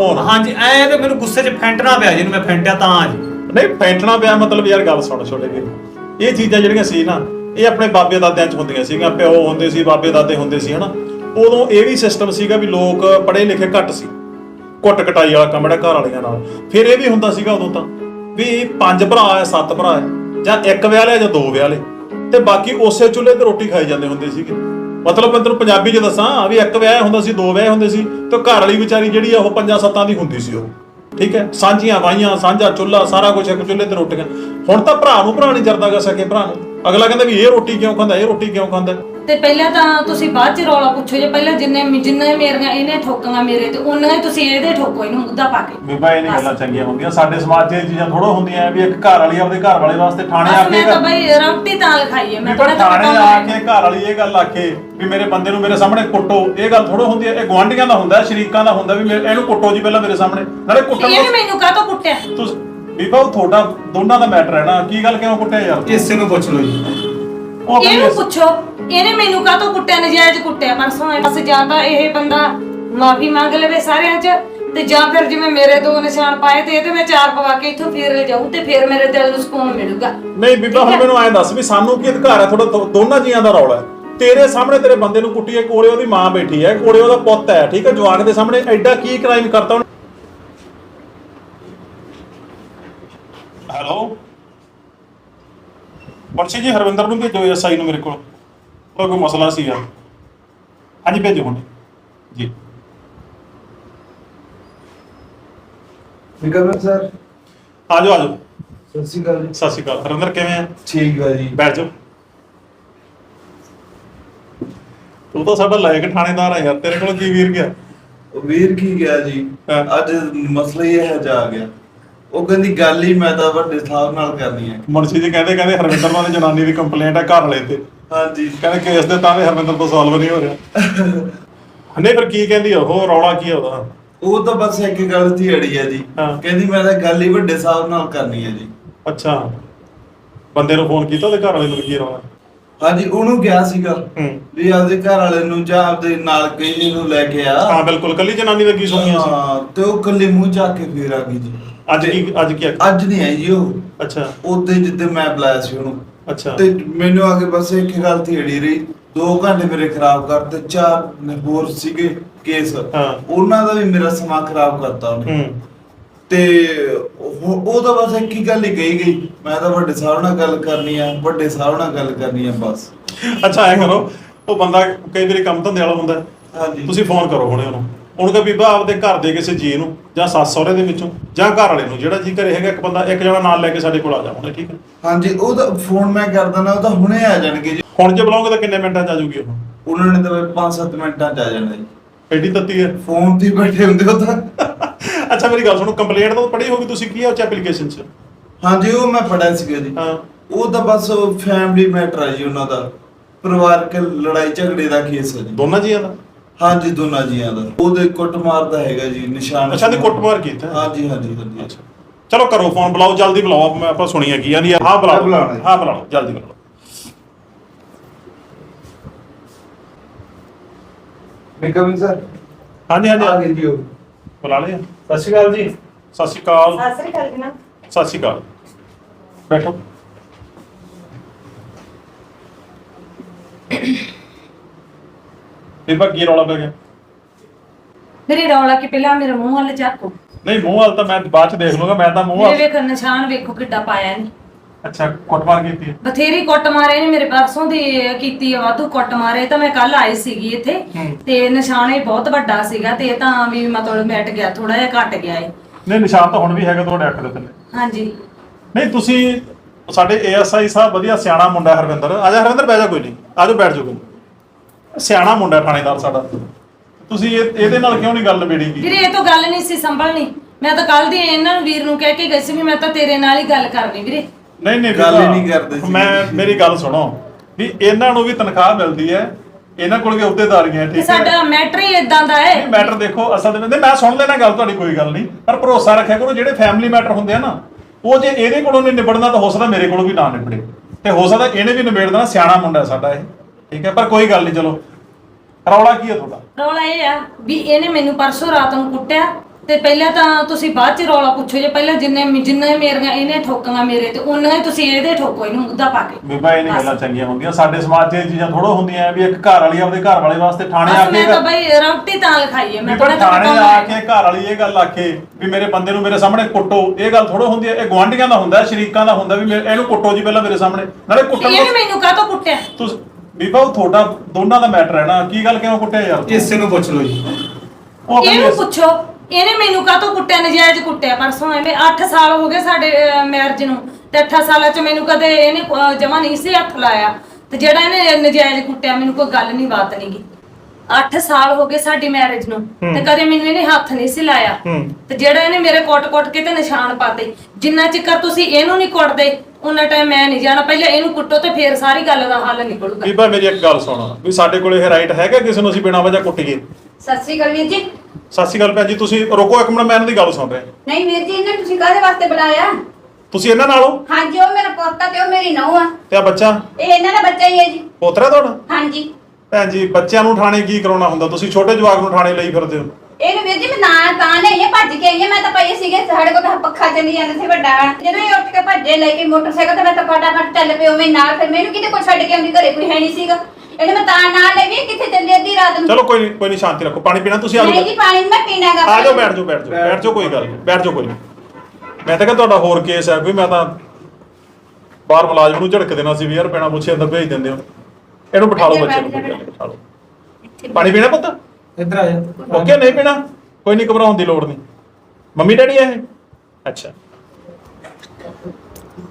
ਹਾਂਜੀ ਐ ਤੇ ਮੈਨੂੰ ਗੁੱਸੇ 'ਚ ਫੈਂਟਣਾ ਪਿਆ ਜਿਹਨੂੰ ਮੈਂ ਫੈਂਟਿਆ ਤਾਂ ਜੀ ਨਹੀਂ ਫੈਂਟਣਾ ਪਿਆ ਮਤਲਬ ਯਾਰ ਗੱਲ ਸੁਣ ਛੋਟੇ ਵੀਰ। ਇਹ ਚੀਜ਼ਾਂ ਜਿਹੜੀਆਂ ਸੀ ਨਾ ਇਹ ਆਪਣੇ ਬਾਬੇ ਦਾਦਿਆਂ ਚ ਹੁੰਦੀਆਂ ਸੀਗੀਆਂ ਪਿਓ ਹੁੰਦੇ ਸੀ ਬਾਬੇ ਦਾਦੇ ਹੁੰਦੇ ਸੀ ਹਨਾ। ਉਦੋਂ ਇਹ ਵੀ ਸਿਸਟਮ ਸੀਗਾ ਵੀ ਲੋਕ ਪੜ੍ਹੇ ਲਿਖੇ ਘੱਟ ਸੀ। ਕੁੱਟ ਕਟਾਈ ਵਾਲਾ ਕੰਮ ਜਿਹੜਾ ਘਰ ਵਾਲੀਆਂ ਨਾਲ। ਫਿਰ ਇਹ ਵੀ ਹੁੰਦਾ ਸੀਗਾ ਉਦੋਂ ਤਾਂ ਵੀ ਪੰਜ ਭਰਾ ਆ ਸੱਤ ਭਰਾ ਆ ਜਾਂ ਇੱਕ ਵਿਆਹ ਲਿਆ ਜਾਂ ਦੋ ਵਿਆਹ ਲਏ। ਤੇ ਬਾਕੀ ਉਸੇ ਚੁੱਲ੍ਹੇ ਤੇ ਰੋਟੀ ਖਾਈ ਜਾਂਦੇ ਹੁੰਦੇ ਸੀਗੇ। ਮਤਲਬ ਮੈਂ ਤੈਨੂੰ ਪੰਜਾਬੀ ਚ ਦੱਸਾਂ, ਵੀ ਇੱਕ ਵਿਆਹ ਹੁੰਦਾ ਸੀ, ਦੋ ਵਿਆਹ ਹੁੰਦੇ ਸੀ, ਤੇ ਘਰ ਵਾਲੀ ਵਿਚਾਰੀ ਜਿਹੜੀ ਆ, ਉਹ ਪੰਜਾਂ ਸੱਤਾਂ ਦੀ ਹੁੰਦੀ ਸੀ ਉਹ। ਠੀਕ ਹੈ? ਸਾਂਝੀਆਂ ਵਾਈਆਂ ਸਾਂਝਾ ਚੁੱਲ੍ਹਾ, ਸਾਰਾ ਕੁਝ ਇੱਕ ਚੁੱਲ੍ਹੇ ਤੇ ਰੋਟੀਆਂ। ਹੁਣ ਤਾਂ ਭਰਾ ਨੂੰ ਭਰਾ ਨਹੀਂ ਜਰਦਾਗਾ ਸਕੇ ਭਰਾ ਨੂੰ। ਅਗਲਾ ਕਹਿੰਦਾ ਵੀ ਇਹ ਰੋਟੀ ਕਿਉਂ ਖਾਂਦਾ, ਇਹ ਰੋਟੀ ਕਿਉਂ ਖਾਂਦਾ? ਤੇ ਪਹਿਲਾਂ ਤਾਂ ਤੁਸੀਂ ਬਾਅਦ ਚ ਰੌਲਾ ਪੁੱਛੋ ਜੇ ਪਹਿਲਾਂ ਜਿੰਨੇ ਜਿੰਨੇ ਮੇਰੀਆਂ ਇਹਨੇ ਠੋਕਾਂ ਮੇਰੇ ਤੇ ਉਹਨਾਂ ਹੀ ਤੁਸੀਂ ਇਹਦੇ ਠੋਕੋ ਇਹਨੂੰ ਮੁੱਦਾ ਪਾ ਕੇ। ਬੀਬਾ ਇਹ ਨਹੀਂ ਗੱਲਾਂ ਚੰਗੀਆਂ ਹੁੰਦੀਆਂ। ਸਾਡੇ ਸਮਾਜ 'ਚ ਇਹ ਚੀਜ਼ਾਂ ਥੋੜਾ ਹੁੰਦੀਆਂ ਵੀ ਇੱਕ ਘਰ ਵਾਲੀ ਆਪਦੇ ਘਰ ਵਾਲੇ ਵਾਸਤੇ ਥਾਣੇ ਆ ਬਸ ਕੇ ਮੈਂ ਤਾਂ ਬਈ ਰੋਟੀ ਤਾਂ ਲਿਖਾਈ ਹੈ ਮੈਂ ਬੀਬਾ ਤਾਂ ਥਾਣੇ ਆ ਕੇ ਘਰ ਵਾਲੀ ਇਹ ਗੱਲ ਆਖੇ ਵੀ ਮੇਰੇ ਬੰਦੇ ਨੂੰ ਮੇਰੇ ਸਾਹਮਣੇ ਕੁੱਟੋ। ਇਹ ਗੱਲ ਥੋੜਾ ਹੁੰਦੀ ਹੈ ਇਹ ਗਵਾਂਢੀਆਂ ਦਾ ਹੁੰਦਾ ਸ਼ਰੀਕਾਂ ਦਾ ਹੁੰਦਾ ਵੀ ਮੇਰੇ- ਇਹਨੂੰ ਕੁੱਟੋ ਜੀ ਪਹਿਲਾਂ ਮੇਰੇ ਸਾਹਮਣੇ। ਨਾਲੇ ਕੁੱਟਣ ਇਹਨੇ ਮੈਨੂੰ ਕਾਹਤੋਂ ਕੁੱਟਿਆ? ਤੁਸੀਂ ਬੀਬਾ ਉਹ ਤੁਹਾਡਾ ਦੋਨਾਂ ਦਾ ਮੈਟਰ ਹੈ ਨਾ। ਕੀ ਗੱਲ ਕਿਉਂ ਕੁੱਟਿਆ ਯਾਰ? ਇਸੇ ਨੂੰ ਪੁੱਛ ਲਓ ਜੀ? ਉਹ ਕਹਿੰਦੀ ਇਹਨੂੰ ਪੁੱਛੋ? ਇਹਨੇ ਮੈਨੂੰ ਕਾਹਤੋਂ ਕੁੱਟਿਆ ਨਜਾਇਜ਼ ਕੁੱਟਿਆ? ਪਰਸੋਂ ਬਸ ਜਾਂ ਤਾਂ ਇਹ ਬੰਦਾ ਮਾਫੀ ਮੰਗ ਲਵੇ ਸਾਰਿਆਂ 'ਚ ਤੇ ਜਾਂ ਫਿਰ ਜਿਵੇਂ ਮੇਰੇ ਦੋ ਨਿਸ਼ਾਨ ਪਾਏ ਤੇ ਇਹ ਤੇ ਮੈਂ ਚਾਰ ਪਵਾ ਕੇ ਇੱਥੋਂ ਫੇਰ ਜਾਊ ਤੇ ਫਿਰ ਮੇਰੇ ਦਿਲ ਨੂੰ ਸਕੂਨ ਮਿਲੂਗਾ। ਨਹੀਂ ਬੀਬਾ ਹੁਣ ਮੈਨੂੰ ਐਂ ਦੱਸ ਵੀ ਸਾਨੂੰ ਕੀ ਅਧਿਕਾਰ ਹੈ? ਥੋੜਾ ਦੋਨਾਂ ਜੀਆਂ ਦਾ ਰੌਲਾ ਹੈ। ਤੇਰੇ ਸਾਹਮਣੇ ਤੇਰੇ ਬੰਦੇ ਨੂੰ ਕੁੱਟੀਏ ਕੋਲੇ ਉਹਦੀ ਮਾਂ ਬੈਠੀ ਹੈ ਕੋਲੇ ਉਹਦਾ ਪੁੱਤ ਹੈ ਠੀਕ ਹੈ? ਜਵਾਨ ਦੇ ਸਾਹਮਣੇ ਐਡਾ ਕੀ ਕ੍ਰਾਈਮ ਕਰਤਾ ਉਹਨੇ? ਹੈਲੋ? ਬਰਸ਼ੀ ਜੀ ਹਰਵਿੰਦਰ ਨੂੰ ਭੇਜੋ ਐਸਆਈ ਨੂੰ ਮੇਰੇ ਕੋਲ। ਉਹਦਾ ਕੋਈ ਮਸਲਾ ਸੀ ਯਾਰ। ਹਾਂਜੀ ਭੇਜੋ ਹੁਣ ਜੀ। ਨਿਕਲ ਸਰ। ਆਜੋ ਆਜੋ। ਸਤਿ ਸ਼੍ਰੀ ਅਕਾਲ ਜੀ। ਸਤਿ ਸ਼੍ਰੀ ਅਕਾਲ। ਹਰਵਿੰਦਰ ਕਿਵੇਂ ਆ? ਠੀਕ ਆ ਜੀ। ਬੈਠ ਜਾ ਤੂੰ ਤਾਂ ਸਾਡਾ ਲਾਇਕ ਥਾਣੇਦਾਰ ਆ ਯਾਰ। ਤੇਰੇ ਕੋਲ ਕੀ ਵੀਰ ਗਿਆ? ਉਹ ਵੀਰ ਕੀ ਗਿਆ ਜੀ? ਹਾਂ। ਅੱਜ ਮਸਲਾ ਹੀ ਇਹ ਜਾ ਆ ਗਿਆ। ਉਹ ਕਹਿੰਦੀ ਗੱਲ ਹੀ ਮੈਂ ਤਾਂ ਵੱਡੇ ਸਾਹਿਬ ਨਾਲ ਕਰਨੀ ਹੈ। ਮੁਨਸ਼ੀ ਜੀ ਕਹਿੰਦੇ ਕਹਿੰਦੇ ਹਰਵਿੰਦਰ ਨਾਲ ਜਨਾਨੀ ਦੀ ਕੰਪਲੇਂਟ ਆ ਘਰ ਵਾਲੇ ਤੇ। ਹਾਂਜੀ ਕਹਿੰਦੇ ਕੇਸ ਦੇ ਤਾਂ ਹਰਵਿੰਦਰ ਤੋਂ ਸੋਲਵ ਨਹੀਂ ਹੋ ਰਿਹਾ। ਨਹੀਂ ਫਿਰ ਕੀ ਕਹਿੰਦੀ ਆ? ਉਹ ਰੌਲਾ ਕੀ ਆ ਉਹਦਾ? ਉਹ ਤਾਂ ਬਸ ਇੱਕ ਗੱਲ ਦੀ ਅੜੀ ਹੈ ਜੀ। ਹਾਂ। ਕਹਿੰਦੀ ਮੈਂ ਤਾਂ ਗੱਲ ਹੀ ਵੱਡੇ ਸਾਹਿਬ ਨਾਲ ਕਰਨੀ ਹੈ ਜੀ। ਅੱਛਾ। ਬੰਦੇ ਨੂੰ ਫੋਨ ਕੀਤਾ ਉਹਦੇ ਘਰ ਵਾਲੇ ਨੂੰ ਕੀ ਰੌਲਾ? ਹਾਂਜੀ ਉਹਨੂੰ ਗਿਆ ਸੀਗਾ ਹੂੰ। ਵੀ ਆਪਦੇ ਘਰ ਵਾਲੇ ਨੂੰ ਜਾਂ ਆਪਦੇ ਨਾਲ ਕਿਸੇ ਨੂੰ ਲੈ ਕੇ ਆ। ਹਾਂ ਬਿਲਕੁਲ। ਕੱਲੀ ਜਨਾਨੀ ਦਾ ਕੀ ਸੁਣੀਆਂ ਸੀ ਹਾਂ, ਤੇ ਉਹ ਕੱਲੇ ਮੂੰਹ ਚੱਕ ਕੇ ਫੇਰ ਆ ਗਈ ਜੀ। ਅੱਜ ਕੀ ਅੱਜ ਕੀ ਅੱਜ ਨਹੀਂ ਆਈ ਜੀ ਉਹ। ਅੱਛਾ। ਉਹਦੇ ਜਿੱਦੇ ਮੈਂ ਬੁਲਾਇਆ ਸੀ ਉਹਨੂੰ। ਅੱਛਾ। ਤੇ ਮੈਨੂੰ ਆ ਕੇ ਬਸ ਇੱਕ ਹੀ ਗੱਲ ਥੀ ਅੜੀ ਰਹੀ। 2 ਘੰਟੇ ਮੇਰੇ ਖਰਾਬ ਕਰਤੇ ਚਾਰ ਹੋਰ ਸੀਗੇ ਕੇਸ। ਹਾਂ। ਉਹਨਾਂ ਦਾ ਵੀ ਮੇਰਾ ਸਮਾਂ ਖਰਾਬ ਕਰਤਾ ਉਹਨੇ। ਹੂੰ। ਤੇ ਉਹ ਉਹ ਤਾਂ ਬਸ ਇੱਕ ਹੀ ਗੱਲ ਹੀ ਕਹੀ ਗਈ। ਮੈਂ ਤਾਂ ਵੱਡੇ ਸਾਹਿਬ ਨਾਲ ਗੱਲ ਕਰਨੀ ਆ ਵੱਡੇ ਸਾਹਿਬ ਨਾਲ ਗੱਲ ਕਰਨੀ ਆ ਬਸ। ਅੱਛਾ ਐ ਕਰੋ। ਉਹ ਬੰਦਾ ਕਈ ਵਾਰੀ ਕੰਮ ਧੰਦੇ ਵਾਲਾ ਹੁੰਦਾ। ਹੈ। ਹਾਂਜੀ। ਤੁਸੀਂ ਫੋਨ ਕਰੋ ਹੁਣੇ ਉਹਨੂੰ। ਉਹਨੂੰ ਕਹੇ ਬੀਬਾ ਆਪਦੇ ਘਰ ਦੇ ਕਿਸੇ ਜੀ ਨੂੰ ਜਾਂ ਸੱਸ ਸਹੁਰੇ ਦੇ ਵਿੱਚੋਂ ਜਾਂ ਘਰ ਵਾਲੇ ਨੂੰ ਜਿਹੜਾ ਜੀ ਘਰੇ ਹੈਗਾ ਇੱਕ ਬੰਦਾ ਇੱਕ ਜਣਾ ਨਾਲ ਲੈ ਕੇ ਸਾਡੇ ਕੋਲ ਆ ਜਾ ਹੁਣੇ ਠੀਕ ਹੈ? ਹਾਂਜੀ ਉਹ ਤਾਂ ਫੋਨ ਮੈਂ ਕਰ ਦਿੰਦਾ ਉਹ ਤਾਂ ਹੁਣੇ ਆ ਜਾਣਗੇ ਜੀ। ਹੁਣ ਜੇ ਬੁਲਾਉਂਗੇ ਤਾਂ ਕਿੰਨੇ ਮਿੰਟਾਂ ਚ ਆ ਜਾਊਗੀ ਉਹ? ਉਹਨਾਂ ਨੇ ਤਾਂ 5-7 ਮਿੰਟਾਂ ਚ ਆ ਜਾਣਾ ਜੀ। ਐਡੀ ਤੱਤੀ ਹੈ। ਫੋਨ ਤੇ ਬੈਠੇ ਹੁੰਦੇ ਉਹ ਤਾਂ। ਅੱਛਾ ਮੇਰੀ ਗੱਲ ਸੁਣੋ ਕੰਪਲੇਂਟ ਤਾਂ ਪੜੀ ਹੋਗੀ ਤੁਸੀਂ ਕੀ ਆ ਉਹ ਐਪਲੀਕੇਸ਼ਨ 'ਚ? ਹਾਂਜੀ ਉਹ ਮੈਂ ਪੜਿਆ ਸੀਗਾ ਜੀ। ਹਾਂ। ਉਹ ਤਾਂ ਬਸ ਫੈਮਿਲੀ ਮੈਟਰ ਹੈ ਜੀ ਉਹਨਾਂ ਦਾ। ਪਰਿਵਾਰਕ ਲੜਾਈ ਝਗੜੇ ਦਾ ਕੇਸ ਹੈ ਜੀ। ਦੋਨਾਂ ਜੀਆਂ ਦਾ? ਹਾਂਜੀ ਦੋਨਾਂ ਜੀਆਂ ਦਾ। ਉਹਦੇ ਕੁੱਟ ਮਾਰਦਾ ਹੈਗਾ ਜੀ ਨਿਸ਼ਾਨ ਅੱਛਾ, ਇਹਨੇ ਕੁੱਟਮਾਰ ਕੀਤਾ? ਹਾਂਜੀ ਹਾਂਜੀ ਹਾਂਜੀ। ਅੱਛਾ। ਚਲੋ ਕਰੋ ਫੋਨ ਬੁਲਾਓ ਜਲਦੀ ਬੁਲਾਓ। ਆਪਾਂ- ਆਪਾਂ ਕੀ ਆਂਦੀ ਆ ਹਾਂ ਬੁਲਾਓ। ਹੈ। ਬੁਲਾਓ ਜਲਦੀ ਬੁਲਾਓ। ਮੈਂ ਕਮਿੰਗ ਸਰ। ਹਾਂਜੀ ਹਾਂਜੀ। ਆ ਗਏ ਜੀ ਉਹ। ਬੁਲਾ ਲਿਆ। ਸਤਿ ਸ਼੍ਰੀ ਅਕਾਲ ਜੀ। ਸਤਿ ਸ਼੍ਰੀ ਅਕਾਲ। ਸਾਸਰੀ ਕਾਲ ਨਾ। ਸਤਿ ਸ਼੍ਰੀ ਅਕਾਲ। ਬੈਠੋ। ਬੀਬਾ ਕੀ ਰੌਲਾ ਪੈ ਗਿਆ? ਮੇਰੇ ਰੌਲਾ ਕਿ ਪਹਿਲਾਂ ਮੇਰੇ ਮੂੰਹ ਵੱਲ ਚੱਕੋ। ਨਹੀਂ ਮੂੰਹ ਵਾਲ ਤਾਂ ਮੈਂ ਬਾਅਦ ਚ ਦੇਖ ਲੂੰਗਾ ਮੈਂ ਤਾਂ ਮੂੰਹ ਮੇਰੇ ਵਾਲ ਵੇਖ ਨਿਸ਼ਾਨ ਵੇਖੋ ਕਿੱਡਾ ਪਾਇਆ ਨਹੀਂ ਅੱਛਾ ਕੁੱਟਮਾਰ ਕੀਤੀ ਹੈ? ਬਥੇਰੀ ਕੁੱਟ ਮਾਰੇ ਨੇ ਮੇਰੇ ਪਰਸੋਂ ਦੀ ਕੀਤੀ ਆ ਵਾਧੂ ਕੁੱਟ ਮਾਰੇ ਤਾਂ ਮੈਂ ਕੱਲ ਆਈ ਸੀਗੀ ਇੱਥੇ। ਹੂੰ। ਤੇ ਨਿਸ਼ਾਨ ਇਹ ਬਹੁਤ ਵੱਡਾ ਸੀਗਾ ਤੇ ਇਹ ਤਾਂ ਵੀ ਮਤਲਬ ਮਿਟ ਗਿਆ ਥੋੜਾ ਜਿਹਾ ਘਟ ਗਿਆ ਏ ਨਹੀਂ ਨਿਸ਼ਾਨ ਤਾਂ ਹੁਣ ਵੀ ਹੈਗਾ ਤੁਹਾਡੇ ਅੱਖ ਦੇ ਥੱਲੇ। ਹਾਂਜੀ। ਨਹੀਂ ਤੁਸੀਂ ਸਾਡੇ ਏਐਸਆਈ ਸਾਹਿਬ ਵਧੀਆ ਸਿਆਣਾ ਮੁੰਡਾ ਹਰਵਿੰਦਰ। ਆ ਜਾ ਹਰਵਿੰਦਰ ਬਹਿ ਜਾ ਕੋਈ ਨਹੀਂ। ਆ ਜਾ ਬੈਠ ਜਾ ਕੋਈ ਨਹੀਂ। ਸਿਆਣਾ ਮੁੰਡਾ ਹੈ ਥਾਣੇਦਾਰ ਸਾਡਾ। ਤੁਸੀਂ ਇਹ ਇਹਦੇ ਨਾਲ ਕਿਉਂ ਨਹੀਂ ਗੱਲ ਨਿਬੇੜੀ ਵੀਰੇ ਇਹ ਤਾਂ ਗੱਲ ਨਹੀਂ ਸੀ ਸੰਭਲਣੀ ਮੈਂ ਤਾਂ ਕੱਲ ਦੀ ਇਹਨਾਂ ਨੂੰ ਵੀਰ ਨੂੰ ਕਹਿ ਕੇ ਗਈ ਸੀ ਵੀ ਮੈਂ ਤਾਂ ਤੇਰੇ ਨਾਲ ਹੀ ਗੱਲ ਕਰਨੀ ਵੀਰੇ। ਨਹੀਂ ਨਹੀਂ ਗੱਲ ਹੀ ਨਹੀਂ ਕਰਦੇ ਸੀ। ਮੈਂ ਮੇਰੀ ਗੱਲ ਸੁਣੋ। ਵੀ ਇਹਨਾਂ ਨੂੰ ਵੀ ਤਨਖਾਹ ਮਿਲਦੀ ਹੈ। ਇਹਨਾਂ ਕੋਲ ਵੀ ਅਹੁਦੇਦਾਰੀਆਂ ਹੈ, ਠੀਕ ਸਾਡਾ ਹੈ ਮੈਟਰ ਹੀ ਇਦਾਂ ਦਾ ਏ ਮੈਟਰ ਦੇਖੋ ਅਸਲ ਦੇ ਵਿੱਚ ਮੈਂ ਸੁਣ ਲੈਣਾ ਗੱਲ ਤੁਹਾਡੀ ਕੋਈ ਗੱਲ ਨਹੀਂ। ਪਰ ਭਰੋਸਾ ਰੱਖਿਆ ਕਰੋ ਜਿਹੜੇ ਫੈਮਿਲੀ ਮੈਟਰ ਹੁੰਦੇ ਆ ਨਾ ਉਹ ਜੇ ਇਹਦੇ ਕੋਲੋਂ ਨਹੀਂ ਨਿਬੜਨਾ ਤਾਂ ਹੋ ਸਕਦਾ ਮੇਰੇ ਕੋਲੋਂ ਵੀ ਨਾ ਨਿਬੜੇ। ਤੇ ਹੋ ਸਕਦਾ ਇਹਨੇ ਵੀ ਨਿਬੇੜ ਦੇਣਾ ਸਿਆਣਾ ਮੁੰਡਾ ਹੈ ਸਾਡਾ ਇਹ। ਠੀਕ ਹੈ ਪਰ ਕੋਈ ਗੱਲ ਨਹੀਂ ਚਲੋ। ਰੌਲਾ ਕੀ ਹੈ ਤੁਹਾਡਾ? ਰੌਲਾ ਇਹ ਆ ਵੀ ਇਹਨੇ ਮੈਨੂੰ ਪਰਸੋਂ ਰਾਤ ਨੂੰ ਕੁੱਟਿਆ ਤੇ ਪਹਿਲਾਂ ਤਾਂ ਤੁਸੀਂ ਬਾਅਦ ਚ ਰੌਲਾ ਪੁੱਛੋ ਜੇ ਪਹਿਲਾਂ ਜਿੰਨੇ ਜਿੰਨੇ ਮੇਰੀਆਂ ਇਹਨੇ ਠੋਕਾਂ ਮੇਰੇ ਤੇ ਉਹਨਾਂ ਹੀ ਤੁਸੀਂ ਇਹਦੇ ਠੋਕੋ ਇਹਨੂੰ ਮੁੱਦਾ ਪਾ ਕੇ। ਬੀਬਾ ਇਹ ਨਹੀਂ ਗੱਲਾਂ ਚੰਗੀਆਂ ਹੁੰਦੀਆਂ। ਸਾਡੇ ਸਮਾਜ 'ਚ ਇਹ ਚੀਜ਼ਾਂ ਥੋੜੋ ਹੁੰਦੀਆਂ ਵੀ ਇੱਕ ਘਰ ਵਾਲੀ ਆਪਦੇ ਘਰ ਵਾਲੇ ਵਾਸਤੇ ਥਾਣੇ ਆ ਬਸ ਕੇ ਮੈਂ ਤਾਂ ਬਈ ਰੋਟੀ ਤਾਂ ਲਿਖਾਈ ਹੈ ਮੈਂ ਬੀਬਾ ਤਾਂ ਥਾਣੇ ਆ ਕੇ ਘਰ ਵਾਲੀ ਇਹ ਗੱਲ ਆਖੇ ਵੀ ਮੇਰੇ ਬੰਦੇ ਨੂੰ ਮੇਰੇ ਸਾਹਮਣੇ ਕੁੱਟੋ। ਇਹ ਗੱਲ ਥੋੜੋ ਹੁੰਦੀ ਹੈ ਇਹ ਗਵਾਂਢੀਆਂ ਦਾ ਹੁੰਦਾ ਹੈ, ਸ਼ਰੀਕਾਂ ਦਾ ਹੁੰਦਾ ਵੀ ਮੇਰੇ- ਇਹਨੂੰ ਕੁੱਟੋ ਜੀ ਪਹਿਲਾਂ ਮੇਰੇ ਸਾਹਮਣੇ। ਨਾਲੇ ਕੁੱਟਣ ਇਹਨੇ ਦਾ ਮੈਨੂੰ ਕਾਹਤੋਂ ਕੁੱਟਿਆ? ਤੁਸੀਂ ਬੀਬਾ ਉਹ ਤੁਹਾਡਾ ਦੋਨਾਂ ਦਾ ਮੈਟਰ ਹੈ ਨਾ। ਕੀ ਗੱਲ ਕਿਉਂ ਕੁੱਟਿਆ ਯਾਰ? ਇਸੇ ਨੂੰ ਪੁੱਛ ਲਓ ਜੀ। ਉਹ ਇਹਨੂੰ ਪੁੱਛੋ ਇਹਨੇ ਮੈਨੂੰ ਕਾਹਤੋਂ ਕੁੱਟਿਆ ਨਜਾਇਜ਼ ਕੁੱਟਿਆ? ਪਰਸੋਂ ਐਵੇਂ 8 ਸਾਲ ਹੋ ਗਏ ਸਾਡੇ ਮੈਰਿਜ ਨੂੰ। ਤੇ 8 ਸਾਲਾਂ ਚ ਮੈਨੂੰ ਕਦੇ ਇਹਨੇ ਜਮਾ ਨਹੀਂ ਸੀ ਹੱਥ ਲਾਇਆ। ਤੇ ਜਿਹੜਾ ਇਹਨੇ ਨਜਾਇਜ਼ ਕੁੱਟਿਆ ਮੈਨੂੰ ਕੋਈ ਗੱਲ ਨਹੀਂ ਬਾਤ ਨਹੀਂ ਗੀ 8 ਸਾਲ ਹੋ ਗਏ ਸਾਡੀ ਮੈਰਿਜ ਨੂੰ। ਤੇ ਕਦੇ ਮੈਨੂੰ ਇਹਨੇ ਹੱਥ ਨਹੀਂ ਸੀ ਲਾਇਆ। ਤੇ ਜਿਹੜਾ ਇਹਨੇ ਮੇਰੇ ਕੁੱਟ-ਕੁੱਟ ਕੇ ਤੇ ਨਿਸ਼ਾਨ ਪਾਤੇ। ਜਿੰਨਾ ਚਿਰ ਤੁਸੀਂ ਇਹਨੂੰ ਨਹੀਂ ਕੁੱਟਦੇ ਉਹਨਾਂ ਟਾਈਮ ਮੈਂ ਨਹੀਂ ਜਾਣਾ। ਪਹਿਲਾਂ ਇਹਨੂੰ ਕੁੱਟੋ ਤੇ ਫੇਰ ਸਾਰੀ ਗੱਲ ਦਾ ਹੱਲ ਨਿਕਲੂਗਾ। ਬੀਬਾ ਮੇਰੀ ਇੱਕ ਗੱਲ ਸੁਣ। ਵੀ ਸਾਡੇ ਕੋਲ ਇਹ ਰਾਈਟ ਹੈਗਾ ਕਿਸੇ ਨੂੰ ਅਸੀਂ ਬਿਨਾਂ ਵਜ੍ਹਾ ਕੁੱਟੀਏ? ਸਤਿ ਸ਼੍ਰੀ ਅਕਾਲ ਵੀਰ ਜੀ। ਸਤਿ ਸ਼੍ਰੀ ਅਕਾਲ ਭੈਣ ਜੀ ਤੁਸੀਂ ਰੁਕੋ ਇੱਕ ਮਿੰਟ ਮੈਂ ਇਹਨਾਂ ਦੀ ਗੱਲ ਸੁਣ ਰਿਹਾ। ਨਹੀਂ ਵੀਰ ਜੀ ਇਹਨੇ ਤੁਸੀਂ ਕਾਹਦੇ ਵਾਸਤੇ ਬੁਲਾਇਆ? ਤੁਸੀਂ ਇਹਨਾਂ ਨਾਲੋਂ? ਹਾਂਜੀ ਉਹ ਮੇਰਾ ਪੋਤਾ ਤੇ ਉਹ ਮੇਰੀ ਨੂੰਹ ਆ। ਤੇ ਆ ਬੱਚਾ? ਇਹ ਇਹਨਾਂ ਦਾ ਬੱਚਾ ਹੀ ਹੈ ਜੀ। ਪੋਤਰਾ ਤੁਹਾਡਾ? ਹਾਂਜੀ। ਭੈਣ ਜੀ ਬੱਚਿਆਂ ਨੂੰ ਠਾਣੇ ਕੀ ਕਰਾਉਣਾ ਹੁੰਦਾ? ਤੁਸੀਂ ਛੋਟੇ ਜਵਾਕ ਨੂੰ ਠਾਣੇ ਲਈ ਫਿਰਦੇ ਹੋ। ਇਹਨੂੰ ਵੀਰ ਜੀ ਮੈਂ ਨਾ ਤਾਂ ਨਹੀਂ ਇਹ ਭੱਜ ਕੇ ਆਈ ਹਾਂ ਮੈਂ ਤਾਂ ਪਈ ਸੀਗੇ ਸਾਡੇ ਕੋਲ ਤਾਂ ਪੱਖਾ ਚੱਲੀ ਜਾਂਦਾ ਸੀ ਵੱਡਾ। ਜਦੋਂ ਇਹ ਉੱਠ ਕੇ ਭੱਜੇ ਲੈ ਕੇ ਮੋਟਰਸਾਈਕਲ ਤੇ ਮੈਂ ਤਾਂ ਫਟਾਫਟ ਚੱਲ ਪਿਓ ਮੈਂ ਨਾਲ। ਫਿਰ ਮੈਨੂੰ ਕਿਤੇ ਕੋਈ ਛੱਡ ਕੇ ਆਉਂਦੀ ਘਰੇ ਕੋਈ ਹੈ ਨਹੀਂ ਸੀਗਾ। ਇਹਨੇ ਮੈਂ ਤਾਂ ਨਾਲ ਲੈ ਵੀ ਕਿੱਥੇ ਚੱਲੀ ਅੱਧੀ ਰਾਤ ਨੂੰ? ਚਲੋ ਕੋਈ ਨੀ ਕੋਈ ਨਹੀਂ ਸ਼ਾਂਤੀ ਰੱਖੋ। ਪਾਣੀ ਪੀਣਾ ਤੁਸੀਂ ਆ ਨਹੀਂ ਜੀ ਜਾਓ ਪਾਣੀ ਨੀ ਮੈਂ ਪੀਣਾਗਾ ਆ ਜਾਓ ਬੈਠ ਜਾਓ ਬੈਠ ਜਾਓ। ਬੈਠ ਜਾਓ ਕੋਈ ਗੱਲ ਨਹੀਂ ਬੈਠ ਜਾਓ ਕੋਈ ਮੈਂ ਤਾਂ ਕਿਹਾ ਤੁਹਾਡਾ ਹੋਰ ਕੇਸ ਹੈ ਕੋਈ ਮੈਂ ਤਾਂ ਬਾਹਰ ਮੁਲਾਜ਼ਮ ਨੂੰ ਝੜਕ ਦੇਣਾ ਸੀ ਵੀ ਯਾਰ ਪੈਣਾ ਪੁੱਛੇ ਅੰਦਰ ਭੇਜ ਦਿੰਦੇ ਹੋ। ਇਹਨੂੰ ਬਿਠਾ ਲਓ ਬੱਚੇ ਨੂੰ ਕੋਈ ਗੱਲ ਨੀ, ਬਿਠਾ ਲਓ। ਪਾਣੀ ਪੀਣਾ ਪੁੱਤ? ਇੱਧਰ ਆ ਜਾ। ਓਕੇ ਨਹੀਂ ਪੀਣਾ? ਕੋਈ ਨਹੀਂ ਘਬਰਾਉਣ ਦੀ ਲੋੜ ਨਹੀਂ। ਮੰਮੀ ਡੈਡੀ ਇਹ? ਅੱਛਾ।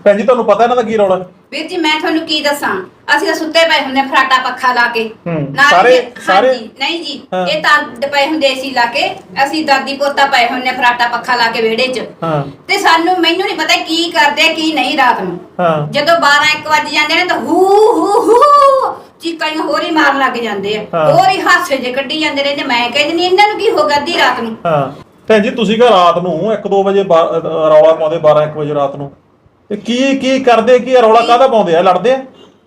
ਭੈਣ ਜੀ ਤੁਹਾਨੂੰ ਪਤਾ ਇਹਨਾਂ ਦਾ ਕੀ ਰੌਲਾ? ਵੀਰ ਜੀ ਮੈਂ ਤੁਹਾਨੂੰ ਕੀ ਦੱਸਾਂ? ਅਸੀਂ ਤਾਂ ਸੁੱਤੇ ਪਏ ਹੁੰਦੇ ਹਾਂ ਫਰਾਟਾ ਪੱਖਾ ਲਾ ਕੇ। ਹੂੰ। ਨਾਲ ਸਾਰੇ- ਸਾਰੇ? ਨਹੀਂ ਜੀ ਹਾਂ। ਇਹ ਤਾਂ ਪਏ ਹੁੰਦੇ ਸੀ ਲਾ ਕੇ। ਅਸੀਂ ਦਾਦੀ ਪੋਤਾ ਪਏ ਹੁੰਦੇ ਹਾਂ ਫਰਾਟਾ ਪੱਖਾ ਲਾ ਕੇ ਵਿਹੜੇ 'ਚ। ਹਾਂ। ਤੇ ਸਾਨੂੰ ਮੈਨੂੰ ਨਹੀਂ ਪਤਾ ਕੀ ਕਰਦੇ ਆ, ਕੀ ਨਹੀਂ ਰਾਤ ਨੂੰ। ਹਾਂ। ਜਦੋਂ 12 1 ਵਜ ਜਾਂਦੇ ਨੇ ਤਾਂ ਹੂ ਹੂ ਹੂ। ਚੀਕਾਂ ਜਿਹੀਆਂ ਹੋਰ ਹੀ ਮਾਰਨ ਲੱਗ ਜਾਂਦੇ ਆ। ਹਾਂ। ਹੋਰ ਹੀ ਹਾਸੇ ਜੇ ਕੱਢੀ ਜਾਂਦੇ ਰਹਿੰਦੇ। ਮੈਂ ਕਹਿੰਦੀ ਨਹੀਂ ਇਹਨਾਂ ਨੂੰ ਕੀ ਹੋ ਗਿਆ ਅੱਧੀ ਰਾਤ ਨੂੰ? ਹਾਂ। ਭੈਣ ਜੀ ਤੁਸੀਂ ਕਹ ਰਾਤ ਨੂੰ 1-2 ਵਜੇ ਬਾ- ਅਹ ਰੌਲਾ ਪਾਉਂਦੇ 12-1 ਵਜੇ ਰਾਤ ਨੂੰ। ਤੇ ਕੀ ਕੀ ਕਰਦੇ ਕੀ? ਰੌਲਾ ਕਾਹਦਾ ਪਾਉਂਦੇ ਆ? ਲੜਦੇ ਆ?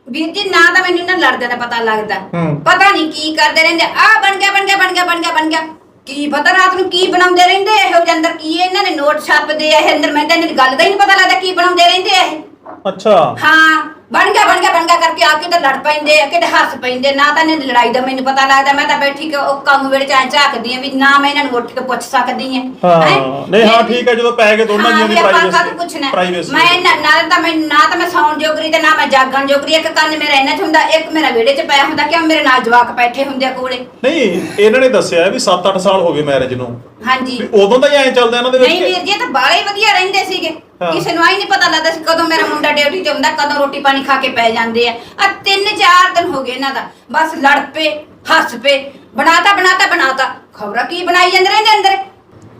ਵੀਰ ਜੀ ਨਾ ਤਾਂ ਮੈਨੂੰ ਇਹਨਾਂ ਲੜਦੇ ਦਾ ਪਤਾ ਲੱਗਦਾ। ਹੂੰ। ਪਤਾ ਨਹੀਂ ਕੀ ਕਰਦੇ ਰਹਿੰਦੇ। ਆ ਬਣ ਗਿਆ ਬਣ ਗਿਆ ਬਣ ਗਿਆ ਬਣ ਗਿਆ ਬਣ ਗਿਆ। ਕੀ ਪਤਾ ਰਾਤ ਨੂੰ ਕੀ ਬਣਾਉਂਦੇ ਰਹਿੰਦੇ ਇਹੋ? ਜਿਹੇ ਅੰਦਰ ਕੀ ਇਹਨਾਂ ਨੇ ਨੋਟ ਛਾਪਦੇ ਆ ਇਹ ਅੰਦਰ? ਮੈਂ ਤਾਂ ਇਹਨਾਂ ਦੀ ਗੱਲ ਦਾ ਹੀ ਨਹੀਂ ਪਤਾ ਲੱਗਦਾ ਕੀ ਬਣਾਉਂਦੇ ਰਹਿੰਦੇ ਆ ਇਹ। ਅੱਛਾ। ਹਾਂ ਬਣ ਗਿਆ ਬਣ ਗਿਆ ਬਣ ਗਿਆ ਕਰਕੇ ਆ ਕੇ ਤਾਂ ਲੜ ਪੈਂਦੇ ਆ ਕਿਤੇ ਹੱਸ ਪੈਂਦੇ ਨਾ ਤਾਂ ਇਹਨਾਂ ਦੀ ਲੜਾਈ ਦਾ ਮੈਨੂੰ ਪਤਾ ਲੱਗਦਾ ਮੈਂ ਤਾਂ ਬੈਠੀ ਕਿ ਉਹ ਕੰਮ ਵੇਲੇ ਚ ਝਾਕਦੀ ਆ ਵੀ ਨਾ ਮੈਂ ਇਹਨਾਂ ਨੂੰ ਉੱਠ ਕੇ ਪੁੱਛ ਸਕਦੀ ਆ। ਹਾਂ? ਨਹੀਂ ਹਾਂ ਠੀਕ ਹੈ ਜਦੋਂ ਪੈ ਗਏ ਦੋਨਾਂ ਜੀਆਂ ਦੀ ਪ੍ਰਾਈਵੇਸੀ ਮੈਂ ਨਾ ਨਾ ਤਾਂ ਮੈਂ ਨਾ ਤਾਂ ਮੈਂ ਸੌਣ ਜੋਗਰੀ ਤੇ ਨਾ ਮੈਂ ਜਾਗਣ ਜੋਗਰੀ। ਇੱਕ ਕੰਨ ਮੇਰਾ ਇਹਨਾਂ ਚ ਹੁੰਦਾ ਇੱਕ ਮੇਰਾ ਵਿਹੜੇ ਚ ਪਿਆ ਹੁੰਦਾ ਕਿਉਂ ਮੇਰੇ ਨਾਲ ਜਵਾਕ ਬੈਠੇ ਹੁੰਦੇ ਆ ਕੋਲੇ। ਨਹੀਂ ਇਹਨਾਂ ਨੇ ਦੱਸਿਆ ਵੀ 7-8 ਸਾਲ ਹੋ ਗਏ ਮੈਰਿਜ ਨੂੰ। ਹਾਂਜੀ। ਉਦੋਂ ਹੀ ਐਂ ਚੱਲਦਾ ਇਹਨਾਂ ਦੇ ਵਿੱਚ ਨਹੀਂ ਕਿ- ਵੀਰ ਜੀ ਤਾਂ ਬਾਲੇ ਵਧੀਆ ਰਹਿੰਦੇ ਸੀਗੇ। ਹਾਂ। ਕਿਸੇ ਨੂੰ ਆਈ ਨਹੀਂ ਪਤਾ ਲੱਗਦਾ ਸੀ ਕਦੋਂ ਮੇਰਾ ਮੁੰਡਾ ਡਿਊਟੀ ਤੇ ਹੁੰਦਾ ਕਦੋਂ ਰੋਟੀ ਪਾਣੀ ਖਾ ਕੇ ਪੈ ਜਾਂਦੇ ਆ। ਆ ਤਿੰਨ ਚਾਰ ਦਿਨ ਹੋ ਗਏ ਇਹਨਾਂ ਦਾ। ਬਸ ਲੜ ਪਏ ਹੱਸ ਪਏ ਬਣਾਤਾ ਬਣਾਤਾ ਬਣਾਤਾ। ਖਬਰਾਂ ਕੀ ਬਣਾਈ ਜਾਂਦੇ ਰਹਿੰਦੇ ਅੰਦਰ?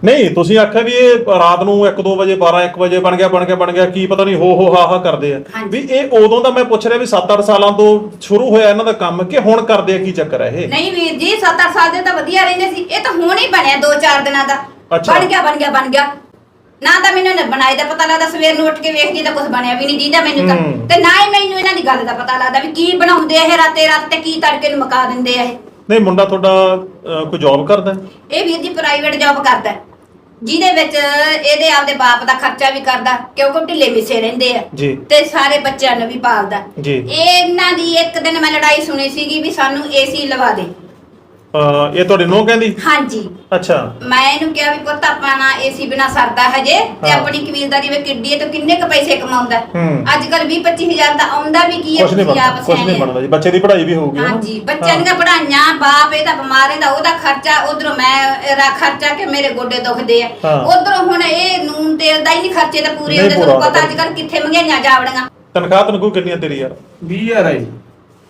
ਨਹੀਂ ਤੁਸੀਂ ਆਖਿਆ ਵੀ ਇਹ ਰਾਤ ਨੂੰ 1-2 ਵਜੇ 12-1 ਵਜੇ ਬਣ ਗਿਆ ਬਣ ਗਿਆ ਬਣ ਗਿਆ ਕੀ ਪਤਾ ਨਹੀਂ ਹੋ ਹੋ ਹਾ ਹਾ ਕਰਦੇ ਆ। ਹਾਂਜੀ। ਵੀ ਇਹ ਉਦੋਂ ਦਾ ਮੈਂ ਪੁੱਛ ਰਿਹਾ ਵੀ 7-8 ਸਾਲਾਂ ਤੋਂ ਸ਼ੁਰੂ ਹੋਇਆ ਇਹਨਾਂ ਦਾ ਕੰਮ ਕਿ ਹੁਣ ਕਰਦੇ ਆ ਕੀ ਚੱਕਰ ਹੈ ਇਹ? ਨਹੀਂ ਵੀਰ ਜੀ 7-8 ਸਾਲ ਦੇ ਤਾਂ ਵਧੀਆ ਰਹਿੰਦੇ ਸੀ। ਇਹ ਤਾਂ ਹੁਣ ਹੀ ਬਣਿਆ 2-4 ਦਿਨਾਂ ਦਾ। ਅੱਛਾ। ਬਣ ਗਿਆ ਬਣ ਗਿਆ ਬਣ ਗਿਆ। ਨਾ ਤਾਂ ਮੈਨੂੰ ਨੇ ਬਣਾਈ ਦਾ ਪਤਾ ਲੱਗਦਾ ਸਵੇਰ ਨੂੰ ਉੱਠ ਕੇ ਵੇਖਦੀ ਤਾਂ ਕੁਝ ਬਣਿਆ ਵੀ ਨਹੀਂ ਦੀਦਾ ਮੈਨੂੰ ਤਾਂ। ਹੂੰ। ਤੇ ਨਾ ਹੀ ਮੈਨੂੰ ਇਹਨਾਂ ਦੀ ਗੱਲ ਦਾ ਪਤਾ ਲੱਗਦਾ ਵੀ ਕੀ ਬਣਾਉਂਦੇ ਇਹ ਰਾਤੇ ਰਾਤ ਤੇ ਕੀ ਤੜਕੇ ਨੂੰ ਮਕਾ ਦਿੰਦੇ ਆ ਇਹ। ਨਹੀਂ ਮੁੰਡਾ ਤੁਹਾਡਾ ਅਹ, ਕੋਈ ਜੌਬ ਕਰਦਾ? ਹੈ? ਇਹ ਵੀਰ ਜੀ ਪ੍ਰਾਈਵੇਟ ਜੌਬ ਕਰਦਾ। ਹੈ, ਜਿਹਦੇ ਵਿੱਚ ਇਹਦੇ ਆਪਦੇ ਬਾਪ ਦਾ ਖਰਚਾ ਵੀ ਕਰਦਾ ਕਿਉਂਕਿ ਉਹ ਢਿੱਲੇ ਮਿੱਸੇ ਰਹਿੰਦੇ ਆ। ਜੀ। ਤੇ ਸਾਰੇ ਬੱਚਿਆਂ ਨੂੰ ਵੀ ਪਾਲਦਾ। ਜੀ। ਇਹਨਾਂ ਦੀ ਇੱਕ ਦਿਨ ਮੈਂ ਲੜਾਈ ਸੁਣੀ ਸੀਗੀ ਵੀ ਸਾਨੂੰ ਏਸੀ ਲਵਾ ਦੇ। ਅਹ, ਇਹ ਤੁਹਾਡੀ ਨੋ ਕਹਿੰਦੀ? ਹਾਂਜੀ। ਅੱਛਾ। ਮੈਂ ਇਹਨੂੰ ਕਿਹਾ ਵੀ ਪੁੱਤ ਆਪਾਂ ਨਾ ਏਸੀ ਬਿਨਾ ਸਰਦਾ ਹਜੇ ਤੇ ਹਾਂ। ਆਪਣੀ ਕਬੀਲਦਾਰੀ ਵਿੱਚ ਕਿੱਡੀ ਹੈ ਤੇ ਕਿੰਨੇ ਕ ਪੈਸੇ ਕਮਾਉਂਦਾ ਹੂੰ। ਅੱਜ ਕੱਲ 20 25000 ਦਾ ਆਉਂਦਾ ਵੀ ਕੀ ਹੈ ਕੁਝ ਨਹੀਂ ਤੁਸੀਂ ਬਣਦਾ ਆਪ ਕੁਝ ਨਹੀਂ ਸਿਆਣੇ ਬਣਦਾ ਜੀ। ਬੱਚੇ ਦੀ ਪੜ੍ਹਾਈ ਵੀ ਹੋਊਗੀ ਨਾ। ਹਾਂਜੀ ਬੱਚਿਆਂ ਹਾਂ। ਦੀਆਂ ਪੜਾਈਆਂ ਬਾਪ ਇਹਦਾ ਬਿਮਾਰ ਇਹਦਾ ਉਹਦਾ ਖਰਚਾ ਉਧਰੋਂ ਮੈਂ ਇਹਦਾ ਖਰਚਾ ਕਿ ਮੇਰੇ ਗੋਡੇ ਦੁਖਦੇ ਆ। ਹਾਂ। ਉਧਰੋਂ ਹੁਣ ਇਹ ਨੂਨ ਤੇਲ ਦਾ ਹੀ ਨਹੀਂ ਖਰਚੇ ਤਾਂ ਪੂਰੇ ਨਹੀਂ ਹੁੰਦੇ ਤੁਹਾਨੂੰ ਪੂਰਾ ਪਤਾ। ਅੱਜ ਕੱਲ ਕਿੱਥੇ ਮਹਿੰਗਾਈਆਂ ਜਾਵੜੀਆਂ। ਤਨਖਾਹ ਤਨਖੂ ਕਿੰਨੀ ਹੈ ਤੇਰੀ ਯਾਰ? 20000 ਹੈ ਜੀ।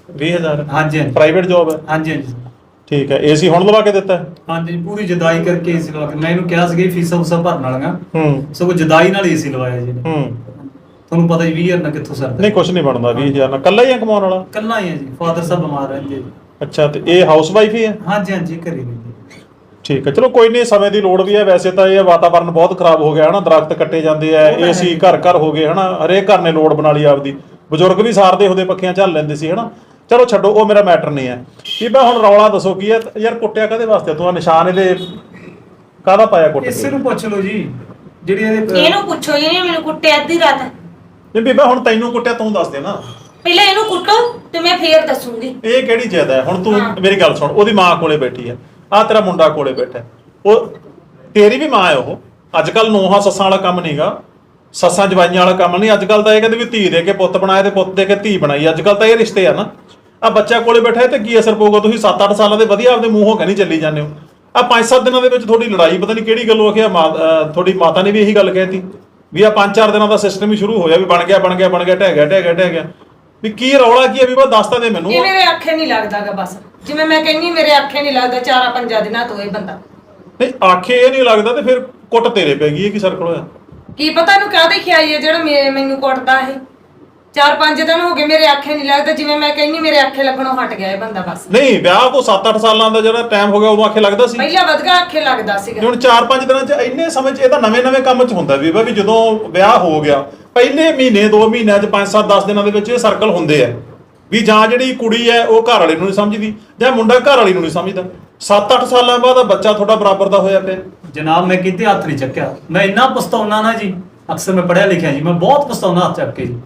20000 ਹਾਂਜੀ ਹਾਂਜੀ। ਪ੍ਰਾਈਵੇਟ ਜੌਬ ਹੈ? ਹਾਂਜੀ ਹਾਂਜੀ। ਠੀਕ ਹੈ ਏਸੀ ਹੁਣ ਲਵਾ ਕੇ ਦਿੱਤਾ? ਹੈ? ਹਾਂਜੀ ਪੂਰੀ ਜਦਾਈ ਕਰਕੇ ਏਸੀ ਲਵਾ ਕੇ। ਮੈਂ ਇਹਨੂੰ ਕਿਹਾ ਸੀਗਾ ਫੀਸਾਂ ਫੂਸਾਂ ਭਰਨ ਵਾਲੀਆਂ। ਹੂੰ। ਸਗੋਂ ਜਦਾਈ ਨਾਲ ਏਸੀ ਲਵਾਇਆ ਜੀ ਇਹਨੇ। ਹੂੰ। ਤੁਹਾਨੂੰ ਪਤਾ ਜੀ 20000 ਨਾਲ ਕਿੱਥੋਂ ਸਰਦਾ। ਨਹੀਂ ਕੁਝ ਨਹੀਂ ਬਣਦਾ 20000 ਨਾਲ। ਕੱਲਾ ਹੀ ਆ ਕਮਾਉਣ ਵਾਲਾ? ਕੱਲਾ ਹੀ ਹੈ ਜੀ। ਫਾਦਰ ਸਾਹਿਬ ਬਿਮਾਰ ਰਹਿੰਦੇ ਜੀ। ਅੱਛਾ ਤੇ ਇਹ ਹਾਊਸ ਵਾਈਫ ਹੀ ਹੈ ਹਾਂਜੀ ਹਾਂਜੀ ਘਰੇ ਰਹਿੰਦੇ। ਠੀਕ ਹੈ ਚਲੋ ਕੋਈ ਨਹੀਂ ਸਮੇਂ ਦੀ ਲੋੜ ਵੀ ਹੈ। ਵੈਸੇ ਤਾਂ ਇਹ ਵਾਤਾਵਰਣ ਬਹੁਤ ਖਰਾਬ ਹੋ ਗਿਆ ਹਨਾ? ਦਰਖਤ ਕੱਟੇ ਜਾਂਦੇ ਆ ਏਸੀ ਜੀ। ਘਰ ਘਰ ਹੋ ਗਏ ਹਨਾ? ਹਰੇਕ ਘਰ ਨੇ ਲੋੜ ਬਣਾ ਲਈ ਆਪਦੀ। ਬਜ਼ੁਰਗ ਵੀ ਸਾਰਦੇ ਉਹਦੇ ਪੱਖੀਆਂ ਝੱਲ ਲੈਂਦੇ ਸੀ ਹਨਾ? ਚਲੋ ਛੱਡੋ ਉਹ ਮੇਰਾ ਮੈਟਰ ਨਹੀਂ ਹੈ। ਬੀਬਾ ਹੁਣ ਰੌਲਾ ਦੱਸੋ ਕੀ ਹੈ? ਯਾਰ ਕੁੱਟਿਆ ਕਦੇ ਵਾਸਤੇ ਤੂੰ ਨਿਸ਼ਾਨ ਇਹਦੇ ਕਾਹਦਾ ਪਾਇਆ ਕੁੱਟ ਇਸੇ ਨੂੰ ਪੁੱਛ ਲਓ ਜੀ ਜਿਹੜੀ ਇਹਦੇ ਇਹਨੂੰ ਪੁੱਛੋ ਜਿਹਨੇ ਮੈਨੂੰ ਕੁੱਟਿਆ ਅੱਧੀ ਰਾਤ। ਨਹੀਂ ਬੀਬਾ ਹੁਣ ਤੈਨੂੰ ਕੁੱਟਿਆ ਤੂੰ ਦੱਸ ਦੇ ਨਾ। ਪਹਿਲਾਂ ਇਹਨੂੰ ਕੁੱਟੋ ਤੇ ਮੈਂ ਫੇਰ ਦੱਸੂਗੀ। ਇਹ ਕਿਹੜੀ ਜ਼ਿਆਦਾ ਹੈ? ਹੁਣ ਤੂੰ ਹਾਂ। ਮੇਰੀ ਗੱਲ ਸੁਣ ਉਹਦੀ ਮਾਂ ਕੋਲੇ ਬੈਠੀ ਹੈ। ਆ ਤੇਰਾ ਮੁੰਡਾ ਕੋਲੇ ਬੈਠਾ ਹੈ। ਉਹ ਤੇਰੀ ਵੀ ਮਾਂ ਹੈ ਉਹ। ਅੱਜ ਕੱਲ ਨੋਹਾਂ ਸੱਸਾਂ ਵਾਲਾ ਕੰਮ ਨਹੀਂਗਾ ਸੱਸਾਂ ਜਵਾਈਆਂ ਵਾਲਾ ਕੰਮ ਨਹੀਂ। ਅੱਜ ਕੱਲ ਤਾਂ ਇਹ ਕਹਿੰਦੇ ਵੀ ਧੀ ਦੇ ਕੇ ਪੁੱਤ ਬਣਾਏ ਤੇ ਪੁੱਤ ਦੇ ਕੇ ਧੀ ਬਣਾਈ। ਅੱਜ ਕੱਲ ਤਾਂ ਇਹ ਰਿਸ਼ਤੇ ਆ ਨਾ। ਆ ਬੱਚਾ ਕੋਲੇ ਬੈਠਾ ਤੇ ਕੀ ਅਸਰ ਪਊਗਾ? ਤੁਸੀਂ 7-8 ਸਾਲਾਂ ਦੇ ਵਧੀਆ ਆਪਦੇ ਮੂੰਹੋਂ ਕਹਿੰਦੀ ਚੱਲੀ ਜਾਂਦੇ ਹੋ। ਆ 5-7 ਦਿਨਾਂ ਦੇ ਵਿੱਚ ਤੁਹਾਡੀ ਲੜਾਈ ਪਤਾ ਨਹੀਂ ਕਿਹੜੀ ਗੱਲੋਂ ਆਖਿਆ ਤੁਹਾਡੀ ਮਾਤਾ ਨੇ ਵੀ ਇਹੀ ਗੱਲ ਕਹਿਤੀ ਵੀ ਆ 5-4 ਦਿਨਾਂ ਦਾ ਸਿਸਟਮ ਹੀ ਸ਼ੁਰੂ ਹੋਇਆ ਵੀ ਬਣ ਗਿਆ ਬਣ ਗਿਆ ਬਣ ਗਿਆ ਢਹਿ ਗਿਆ ਢਹਿ ਗਿਆ ਢਹਿ ਗਿਆ। ਵੀ ਕੀ ਰੌਲਾ ਕੀ ਹੈ ਵੀ ਬਸ ਦੱਸ ਤਾਂ ਦੇ ਮੈਨੂੰ। ਇਹ ਮੇਰੇ ਅੱਖੇ ਨਹੀਂ ਲੱਗਦਾਗਾ ਬਸ? ਜਿਵੇਂ ਮੈਂ ਕਹਿੰਨੀ ਮੇਰੇ ਅੱਖੇ ਨਹੀਂ ਲੱਗਦਾ ਚਾਰਾਂ ਪੰਜਾਂ ਦਿਨਾਂ ਤੋਂ ਇਹ ਬੰਦਾ। ਨਹੀਂ ਆਖੇ ਇਹ ਨਹੀਂ ਲੱਗਦਾ ਤੇ ਫਿਰ ਕੁੱਟ ਤੇਰੇ ਪੈ ਗਈ ਇਹ ਕੀ ਸਰਕਲ ਹੋਇਆ? ਕੀ ਪਤਾ ਇਹਨੂੰ ਕਾਹਦੇ ਖਿਆਈ ਹੈ ਜਿਹੜਾ ਮੇ- ਮੈਨੂੰ ਕੁੱਟਦਾ ਇਹ। ਚਾਰ ਪੰਜ ਦਿਨ ਹੋ ਗਏ ਮੇਰੇ ਅੱਖੇ ਨਹੀਂ ਲੱਗਦਾ ਜਿਵੇਂ ਮੈਂ ਕਹਿੰਨੀ ਮੇਰੇ ਅੱਖੇ ਲੱਗਣੋਂ ਹਟ ਗਿਆ ਇਹ ਬੰਦਾ ਬਸ। ਨਹੀਂ ਵਿਆਹ ਤੋਂ 7-8 ਸਾਲਾਂ ਦਾ ਜਿਹੜਾ ਟਾਈਮ ਹੋ ਗਿਆ ਉਦੋਂ ਆਖੇ ਲੱਗਦਾ ਸੀ। ਪਹਿਲਾਂ ਵਧਗਾ ਅੱਖੇ ਲੱਗਦਾ ਸੀਗਾ। ਹੁਣ 4-5 ਦਿਨਾਂ ਚ ਇੰਨੇ ਸਮੇਂ ਚ ਇਹ ਤਾਂ ਨਵੇਂ-ਨਵੇਂ ਕੰਮ ਚ ਹੁੰਦਾ ਵੀ ਵੀ ਜਦੋਂ ਵਿਆਹ ਹੋ ਗਿਆ ਪਹਿਲੇ ਮਹੀਨੇ 2 ਮਹੀਨਿਆਂ ਚ 5-7-10 ਦਿਨਾਂ ਦੇ ਵਿੱਚ ਇਹ ਸਰਕਲ ਹੁੰਦੇ ਆ। ਵੀ ਜਾਂ ਜਿਹੜੀ ਕੁੜੀ ਹੈ ਉਹ ਘਰ ਵਾਲੇ ਨੂੰ ਨਹੀਂ ਸਮਝਦੀ ਜਾਂ ਮੁੰਡਾ ਘਰ ਵਾਲੀ ਨੂੰ ਨਹੀਂ ਸਮਝਦਾ। 7-8 ਸਾਲਾਂ ਬਾਅਦ ਆ ਬੱਚਾ ਤੁਹਾਡਾ ਬਰਾਬਰ ਦਾ ਹੋਇਆ ਪਿਆ। ਜਨਾਬ ਮੈਂ ਕਿਤੇ ਹੱਥ ਨਹੀਂ ਚੱਕਿਆ। ਮੈਂ ਇੰਨਾ ਪਛਤਾਉਣਾ ਨਾ ਜੀ। ਅਕਸਰ ਮੈਂ ਪੜਿਆ ਲਿਖਿਆ ਜੀ ਮੈਂ ਬਹੁਤ ਪਛਤਾਉਣਾ ਹੱਥ ਚੱਕ ਕੇ ਜੀ।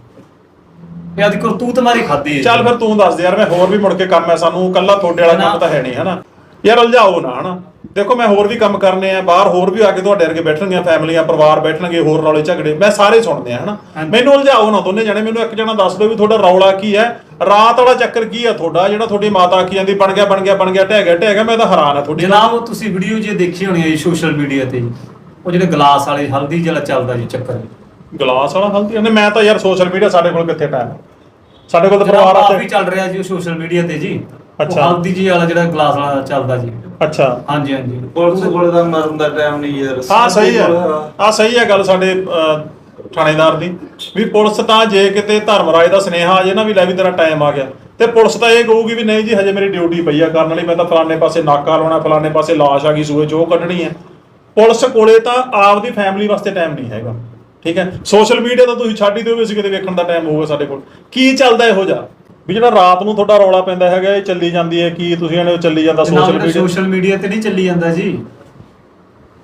ਇਹ ਆਦੀ ਕਰਤੂਤ ਮਾਰੀ ਖਾਦੀ ਚੱਲ ਫਿਰ ਤੂੰ ਦੱਸ ਦੇ ਯਾਰ ਮੈਂ ਹੋਰ ਵੀ ਮੁੜ ਕੇ ਕੰਮ ਹੈ ਸਾਨੂੰ ਕੱਲਾ ਤੁਹਾਡੇ ਵਾਲਾ ਕੰਮ ਤਾਂ ਹੈ ਨਹੀਂ ਹਨਾ? ਯਾਰ ਉਲਝਾਓ ਨਾ ਹਨਾ? ਦੇਖੋ ਮੈਂ ਹੋਰ ਵੀ ਕੰਮ ਕਰਨੇ ਆ ਬਾਹਰ ਹੋਰ ਵੀ ਆ ਕੇ ਤੁਹਾਡੇ ਵਰਗੇ ਬੈਠਣਗੀਆਂ ਫੈਮਲੀਆਂ ਪਰਿਵਾਰ ਬੈਠਣਗੇ ਹੋਰ ਰੌਲੇ ਝਗੜੇ ਮੈਂ ਸਾਰੇ ਸੁਣਦੇ ਆ ਹਨਾ। ਮੈਨੂੰ ਉਲਝਾਓ ਨਾ ਦੋਨੇ ਜਣੇ ਮੈਨੂੰ ਇੱਕ ਜਣਾ ਦੱਸ ਦਿਓ ਵੀ ਤੁਹਾਡਾ ਰੌਲਾ ਕੀ ਹੈ। ਰਾਤ ਵਾਲਾ ਚੱਕਰ ਕੀ ਹੈ ਤੁਹਾਡਾ ਜਿਹੜਾ ਤੁਹਾਡੀ ਮਾਤਾ ਆਖੀ ਜਾਂਦੀ ਬਣ ਗਿਆ ਬਣ ਗਿਆ ਬਣ ਗਿਆ ਢਹਿ ਗਿਆ ਢਹਿ ਗਿਆ ਮੈਂ ਤਾਂ ਹੈਰਾਨ ਆ ਤੁਹਾਡੀ ਜਨਾਬ ਉਹ ਤੁਸੀਂ ਵੀਡੀਓ ਜੇ ਦੇਖੀ ਹੋਣੀ ਹੈ ਜੀ ਸੋਸ਼ਲ ਮੀਡੀਆ ਤੇ। ਉਹ ਜਿਹੜੇ ਗਲਾਸ ਵਾਲੇ ਹਲਦੀ ਜਿਹੜਾ ਚੱਲਦਾ ਜੀ ਚੱਕਰ। ਗਲਾਸ ਵਾਲਾ ਹਲਦੀ ਨੇ ਮੈਂ ਤਾਂ ਯਾਰ ਸੋਸ਼ਲ ਮੀਡੀਆ ਸਾਡੇ ਕੋਲ ਕਿੱਥੇ ਟਾਈਮ ਸਾਡੇ ਕੋਲ ਤਾਂ ਪਰਿਵਾਰ ਕਾਫੀ ਆ ਚੱਲ ਰਿਹਾ ਜੀ ਉਹ ਸੋਸ਼ਲ ਮੀਡੀਆ ਤੇ ਜੀ। ਅੱਛਾ। ਹਲਦੀ ਜੀ ਵਾਲਾ ਜਿਹੜਾ ਗਲਾਸ ਵਾਲਾ ਚੱਲਦਾ ਜੀ। ਅੱਛਾ। ਹਾਂਜੀ ਹਾਂਜੀ। ਪੁਲਿਸ ਕੋਲ ਦਾ ਮਰਨ ਦਾ ਟਾਈਮ ਨਹੀਂ ਯਾਰ। ਹਾਂ ਸਹੀ ਹੈ। ਆ ਸਹੀ ਹੈ ਗੱਲ ਸਾਡੇ ਥਾਣੇਦਾਰ ਦੀ। ਵੀ ਪੁਲਿਸ ਤਾਂ ਜੇ ਕਿਤੇ ਧਰਮਰਾਜ ਦਾ ਸੁਨੇਹਾ ਆ ਜੇ ਨਾ ਵੀ ਲੈ ਵੀ ਤੇਰਾ ਟਾਈਮ ਆ ਗਿਆ। ਤੇ ਪੁਲਿਸ ਤਾਂ ਇਹ ਕਹੂਗੀ ਵੀ ਨਹੀਂ ਜੀ ਹਜੇ ਮੇਰੀ ਡਿਊਟੀ ਪਈ ਆ ਕਰਨ ਵਾਲੀ। ਮੈਂ ਤਾਂ ਫਲਾਣੇ ਪਾਸੇ ਨਾਕਾ ਲਾਉਣਾ ਫਲਾਣੇ ਪਾਸੇ ਲਾਸ਼ ਆ ਗਈ ਸੂਏ ਚ ਉਹ ਕੱਢਣੀ ਹੈ ਪੁਲਿਸ ਕੋਲੇ ਤਾਂ ਆਪਦੀ ਫੈਮਿਲੀ ਵਾਸਤੇ ਟਾਈਮ ਨਹੀਂ ਹੈਗਾ। ਠੀਕ ਹੈ? ਸੋਸ਼ਲ ਮੀਡੀਆ ਤਾਂ ਤੁਸੀਂ ਛੱਡ ਹੀ ਦਿਓ ਵੀ ਅਸੀਂ ਕਿਤੇ ਵੇਖਣ ਦਾ ਟਾਈਮ ਹੋਊਗਾ ਸਾਡੇ ਕੋਲ। ਕੀ ਚੱਲਦਾ ਇਹੋ ਜਿਹਾ? ਵੀ ਜਿਹੜਾ ਰਾਤ ਨੂੰ ਤੁਹਾਡਾ ਰੌਲਾ ਪੈਂਦਾ ਹੈਗਾ ਇਹ ਚੱਲੀ ਜਾਂਦੀ ਹੈ ਕੀ? ਤੁਸੀਂ ਇਹਨੇ ਚੱਲੀ ਜਾਂਦਾ ਸੋਸ਼ਲ ਮੀਡੀਆ ਸੋਸ਼ਲ ਮੀਡੀਆ ਤੇ ਨਹੀਂ ਚੱਲੀ ਜਾਂਦਾ ਜੀ।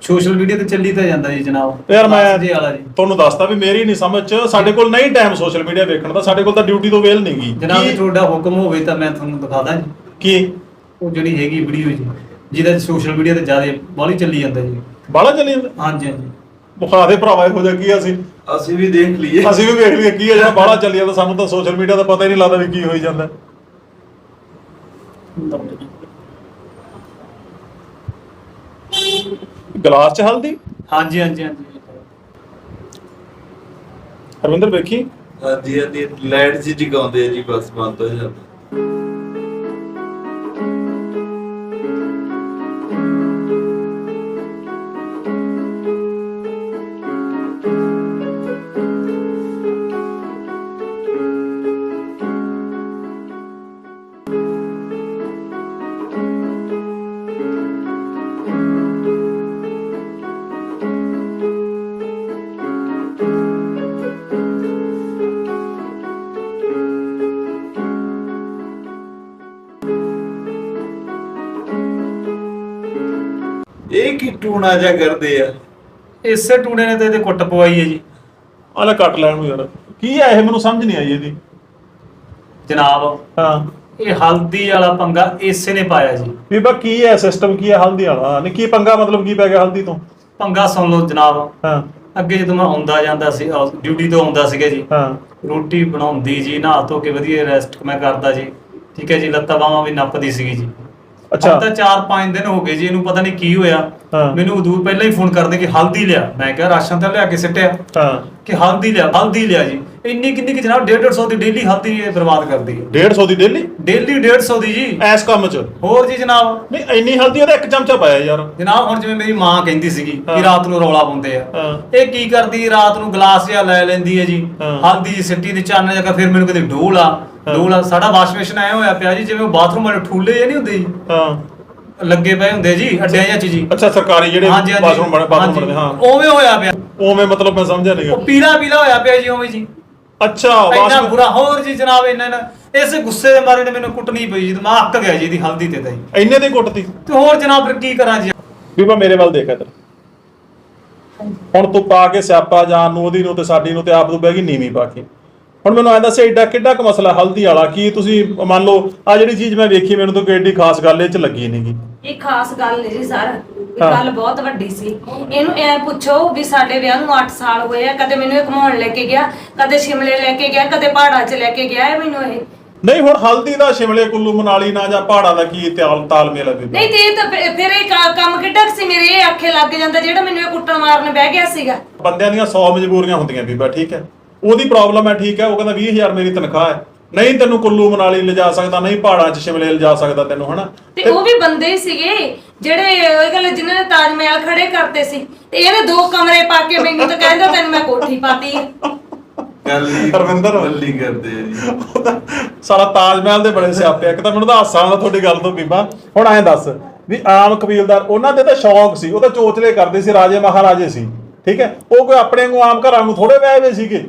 ਸੋਸ਼ਲ ਮੀਡੀਆ ਤੇ ਚੱਲੀ ਤਾਂ ਜਾਂਦਾ ਜੀ ਜਨਾਬ। ਯਾਰ ਮੈਂ ਤੁਹਾਨੂੰ ਦੱਸਦਾ ਵੀ ਮੇਰੀ ਨਹੀਂ ਸਮਝ ਚ ਸਾਡੇ ਕੋਲ ਨਹੀਂ ਟਾਈਮ ਸੋਸ਼ਲ ਮੀਡੀਆ ਵੇਖਣ ਦਾ ਸਾਡੇ ਕੋਲ ਤਾਂ ਡਿਊਟੀ ਤੋਂ ਵੇਲ ਨਹੀਂ ਗਈ ਜਨਾਬ ਜੀ ਤੁਹਾਡਾ ਹੁਕਮ ਹੋਵੇ ਤਾਂ ਮੈਂ ਤੁਹਾਨੂੰ ਦਿਖਾ ਦਾਂ ਜੀ। ਕੀ? ਉਹ ਜਿਹੜੀ ਹੈਗੀ ਵੀਡੀਓ ਜੀ ਜਿਹਦਾ ਸੋਸ਼ਲ ਮੀਡੀਆ ਤੇ ਜ਼ਿਆਦਾ ਬਾਹਲੀ ਚੱਲੀ ਜਾਂਦਾ ਜੀ। ਬਾਲਾ ਚੱਲੀ ਜਾਂਦਾ? ਹਾਂਜੀ ਹਾਂਜੀ। ਦੇ ਭਰਾਵਾ ਇਹੋ ਜਿਹਾ ਕੀ ਆ ਅਸੀਂ? ਅਸੀਂ ਵੀ ਦੇਖ ਲਈਏ। ਅਸੀਂ ਵੀ ਵੇਖ ਲਈਏ ਕੀ ਆ ਜਿਹੜਾ ਬਾਲਾ ਚੱਲੀ ਜਾਂਦਾ ਸਾਨੂੰ ਤਾਂ ਸੋਸ਼ਲ ਮੀਡੀਆ ਦਾ ਪਤਾ ਹੀ ਨਹੀਂ ਲੱਗਦਾ ਵੀ ਕੀ ਹੋਈ ਜਾਂਦਾ। ਗਲਾਸ ਚ ਹਲਦੀ? ਹਾਂਜੀ ਹਾਂਜੀ ਹਾਂਜੀ। ਹਰਵਿੰਦਰ ਵੇਖੀ? ਹਾਂਜੀ ਹਾਂਜੀ ਲਾਈਟ ਜੀ ਆ ਜੀ ਬਸ ਬੰਦ ਹੋ ਜਾਂਦਾ। ਇਹ ਕੀ ਟੂਣਾ ਜਾ ਕਰਦੇ ਆ? ਇਸੇ ਟੂਣੇ ਨੇ ਤਾਂ ਇਹਦੇ ਕੁੱਟ ਪਵਾਈ ਹੈ ਜੀ। ਆਲਾ ਕੱਟ ਲੈਣ ਨੂੰ ਯਾਰ। ਕੀ ਆ ਇਹ? ਮੈਨੂੰ ਸਮਝ ਨਹੀਂ ਆਈ ਇਹਦੀ। ਜਨਾਬ ਹਾਂ। ਇਹ ਹਲਦੀ ਵਾਲਾ ਪੰਗਾ ਇਸੇ ਨੇ ਪਾਇਆ ਜੀ। ਬੀਬਾ ਕੀ ਹੈ ਸਿਸਟਮ ਕੀ ਹੈ ਹਲਦੀ ਵਾਲਾ? ਨਹੀਂ ਕੀ ਪੰਗਾ ਮਤਲਬ ਕੀ ਪੈ ਗਿਆ ਹਲਦੀ ਤੋਂ? ਪੰਗਾ ਸੁਣ ਲਓ ਜਨਾਬ। ਹਾਂ। ਅੱਗੇ ਜਦੋਂ ਮੈਂ ਆਉਂਦਾ ਜਾਂਦਾ ਸੀ ਡਿਊਟੀ ਤੋਂ ਆਉਂਦਾ ਸੀਗਾ ਜੀ। ਹਾਂ। ਰੋਟੀ ਬਣਾਉਂਦੀ ਜੀ ਨਹਾ ਧੋ ਕੇ ਵਧੀਆ ਰੈਸਟ ਮੈਂ ਕਰਦਾ ਜੀ। ਠੀਕ ਹੈ ਜੀ ਲੱਤਾਂ ਬਾਹਾਂ ਵੀ ਨੱਪਦੀ ਸੀਗੀ ਜੀ। ਅੱਛਾ। ਤਾਂ 4-5 ਦਿਨ ਹੋ ਗਏ ਜੀ ਇਹਨੂੰ ਪਤਾ ਨਹੀਂ ਕੀ ਹੋਇਆ। ਹਾਂ। ਮੈਨੂੰ ਉਦੋਂ ਪਹਿਲਾਂ ਹੀ ਫੋਨ ਕਰਦੇ ਕਿ ਹਲਦੀ ਲਿਆ। ਮੈਂ ਕਿਹਾ ਰਾਸ਼ਨ ਤਾਂ ਲਿਆ ਕੇ ਸਿੱਟਿਆ। ਹਾਂ। ਕਿ ਹਲਦੀ ਲਿਆ ਹਲਦੀ ਲਿਆ ਜੀ। ਇੰਨੀ ਕਿੰਨੀ ਕਿ ਜਨਾਬ 150 ਦੀ ਡੇਲੀ ਹਲਦੀ ਇਹ ਬਰਬਾਦ ਕਰਦੀ ਹੈ। 150 ਦੀ ਡੇਲੀ? ਡੇਲੀ 150 ਦੀ ਜੀ। ਐਸ ਕੰਮ 'ਚ? ਹੋਰ ਜੀ ਜਨਾਬ। ਨਹੀਂ ਇੰਨੀ ਹਲਦੀ ਉਹਦਾ ਇੱਕ ਚਮਚਾ ਪਾਇਆ ਯਾਰ। ਜਨਾਬ ਹੁਣ ਜਿਵੇਂ ਮੇਰੀ ਮਾਂ ਕਹਿੰਦੀ ਸੀਗੀ। ਕਿ ਰਾਤ ਨੂੰ ਰੌਲਾ ਪਾਉਂਦੇ ਆ। ਹਾਂ। ਇਹ ਕੀ ਕਰਦੀ ਰਾਤ ਨੂੰ ਗਲਾਸ ਜਿਹਾ ਲੈ ਲੈਂਦੀ ਹੈ ਜੀ। ਹਾਂ। ਹਲਦੀ ਜੀ ਸਿੱਟੀ ਦੀ ਚਾਨਣ ਜਗਾ ਫਿਰ ਮੈਨੂੰ ਕਹਿੰਦੀ ਢੋਲ ਆ। ਆ ਸਾਡਾ ਵਾਸ਼ ਬੇਸ਼ਨ ਆਇਆ ਹੋਇਆ ਪਿਆ ਜੀ ਜਿਵੇਂ ਉਹ ਬਾਥਰੂਮ ਵਾਲੇ ਠੂਲੇ ਜੇ ਨਹੀਂ ਹੁੰਦੇ ਜੀ। ਹਾਂ। ਲੱਗੇ ਪਏ ਹੁੰਦੇ ਜੀ ਅੱਡਿਆਂ ਜਾਂ ਚ ਜੀ ਅੱਛਾ ਸਰਕਾਰੀ ਜਿਹੜੇ ਹਾਂਜੀ, ਹਾਂਜੀ। ਬਾਥਰੂਮ ਬਣੇ ਬਾਥਰੂਮ ਹਾਂਜੀ। ਬਣਦੇ ਹਾਂ। ਉਵੇਂ ਹੋਇਆ ਪਿਆ। ਉਵੇਂ ਮਤਲਬ ਮੈਂ ਸਮਝਿਆ ਨਹੀਂ ਉਹ ਪੀਲਾ ਪੀਲਾ ਹੋਇਆ ਪਿਆ ਜੀ ਉਵੇਂ ਜੀ। ਅੱਛਾ ਇੰਨਾ ਵਾਸ਼ ਬੁਰਾ। ਹੋਰ ਜੀ ਜਨਾਬ ਇੰਨਾ ਨਾ ਇਸੇ ਗੁੱਸੇ ਦੇ ਮਾਰੇ ਨੇ ਮੈਨੂੰ ਕੁੱਟਣੀ ਪਈ ਜੀ ਤੇ ਮੈਂ ਅੱਕ ਗਿਆ ਜੀ ਇਹਦੀ ਹਲਦੀ ਤੇ ਤਾਂ ਜੀ ਇੰਨੇ ਦੀ ਕੁੱਟਤੀ? ਤੇ ਹੋਰ ਜਨਾਬ ਫਿਰ ਕੀ ਕਰਾਂ ਜੀ? ਬੀਬਾ ਮੇਰੇ ਵੱਲ ਦੇਖ ਇੱਧਰ ਹੁਣ ਤੂੰ ਪਾ ਕੇ ਸਿਆਪਾ ਜਾਨ ਨੂੰ ਉਹਦੀ ਨੂੰ ਤੇ ਸਾਡੀ ਨੂੰ ਤੇ ਆਪ ਨੂੰ ਬਹਿ ਗਈ ਨੀਵੀਂ ਪਾ ਕੇ। ਹੁਣ ਮੈਨੂੰ ਐਂ ਦੱਸ ਐਡਾ ਕਿੱਡਾ ਕੁ ਮਸਲਾ ਹਲਦੀ ਵਾਲਾ ਕੀ ਤੁਸੀਂ ਮੰਨ ਲਓ ਆ ਜਿਹੜੀ ਚੀਜ਼ ਮੈਂ ਵੇਖੀ ਮੈਨੂੰ ਤਾਂ ਕੋਈ ਖਾਸ ਗੱਲ ਇਹ ਚ ਲੱਗੀ ਨਹੀਂਗੀ ਇਹ ਖਾਸ ਗੱਲ ਨਹੀਂ ਜੀ ਸਰ ਇਹ ਹਾਂ। ਗੱਲ ਬਹੁਤ ਵੱਡੀ ਸੀ। ਇਹਨੂੰ ਐ ਪੁੱਛੋ ਵੀ ਸਾਡੇ ਵਿਆਹ ਨੂੰ 8 ਸਾਲ ਹੋਏ ਆ ਕਦੇ ਮੈਨੂੰ ਇਹ ਘੁਮਾਉਣ ਲੈ ਕੇ ਗਿਆ ਕਦੇ ਸ਼ਿਮਲੇ ਲੈ ਕੇ ਗਿਆ ਕਦੇ ਪਹਾੜਾਂ 'ਚ ਲੈ ਕੇ ਗਿਆ ਇਹ ਮੈਨੂੰ ਇਹ। ਨਹੀਂ ਹੁਣ ਹਲਦੀ ਦਾ ਸ਼ਿਮਲੇ ਕੁੱਲੂ ਮਨਾਲੀ ਨਾ ਜਾਂ ਪਹਾੜਾਂ ਦਾ ਕੀ ਤਾਲ ਤਾਲਮੇਲ ਹੈ ਬੀਬੀ? ਨਹੀਂ ਤੇ ਇਹ ਤਾਂ ਫਿਰ ਫਿਰ ਇਹ ਕਾ- ਕੰਮ ਕਿੱਡਾ ਕੁ ਸੀ ਮੇਰੇ ਇਹ ਆਖੇ ਲੱਗ ਜਾਂਦਾ ਜਿਹੜਾ ਮੈਨੂੰ ਇਹ ਕੁੱਟਣ ਮਾਰਨ ਬਹਿ ਗਿਆ ਸੀਗਾ। ਬੰਦਿਆਂ ਦੀਆਂ 100 ਮਜਬੂਰੀਆਂ ਹੁੰਦੀਆਂ ਬੀਬਾ ਠੀਕ ਹੈ? ਉਹਦੀ ਪ੍ਰੋਬਲਮ ਹੈ ਠੀਕ ਹੈ ਉਹ ਕਹਿੰਦਾ 20000 ਮੇਰੀ ਤਨਖਾਹ ਹੈ। ਨਹੀਂ ਤੈਨੂੰ ਕੁੱਲੂ ਮਨਾਲੀ ਲਿਜਾ ਸਕਦਾ ਨਹੀਂ ਪਹਾੜਾਂ 'ਚ ਸ਼ਿਮਲੇ ਲਿਜਾ ਸਕਦਾ ਤੈਨੂੰ ਹਨਾ? ਤੇ ਉਹ ਵੀ ਬੰਦੇ ਹੀ ਸੀਗੇ ਜਿਹੜੇ ਇਹ ਗੱਲ ਜਿਨ੍ਹਾਂ ਨੇ ਤਾਜ ਮਹਿਲ ਖੜੇ ਕਰਤੇ ਸੀ ਤੇ ਇਹਨੇ ਦੋ ਕਮਰੇ ਪਾ ਕੇ ਮੈਨੂੰ ਤਾਂ ਕਹਿੰਦਾ ਤੈਨੂੰ ਮੈਂ ਕੋਠੀ ਪਾਤੀ। ਗੱਲ ਹੀ ਰਵਿੰਦਰ। ਬੱਲੀ ਕਰਦੇ ਆ ਜੀ। ਉਹ ਸਾਲਾ ਤਾਜ ਮਹਿਲ ਦੇ ਬੜੇ ਸਿਆਪੇ ਆ। ਇੱਕ ਤਾਂ ਮੈਨੂੰ ਤਾਂ ਹਾਸਾ ਆਉਂਦਾ ਤੁਹਾਡੀ ਗੱਲ ਤੋਂ ਬੀਬਾ। ਹੁਣ ਐਂ ਦੱਸ ਵੀ ਆਮ ਕਬੀਲਦਾਰ ਉਹਨਾਂ ਦੇ ਤਾਂ ਸ਼ੌਕ ਸੀ ਉਹ ਤਾਂ ਚੋਚਲੇ ਕਰਦੇ ਸੀ ਰਾਜੇ ਮਹਾਰਾਜੇ ਸੀ ਠੀਕ ਹੈ? ਉਹ ਕੋਈ ਆਪਣੇ ਨੂੰ ਆਮ ਘਰਾਂ ਨੂੰ ਥੋੜੇ ਵਿਆਹ ਹੋਏ ਸੀਗੇ।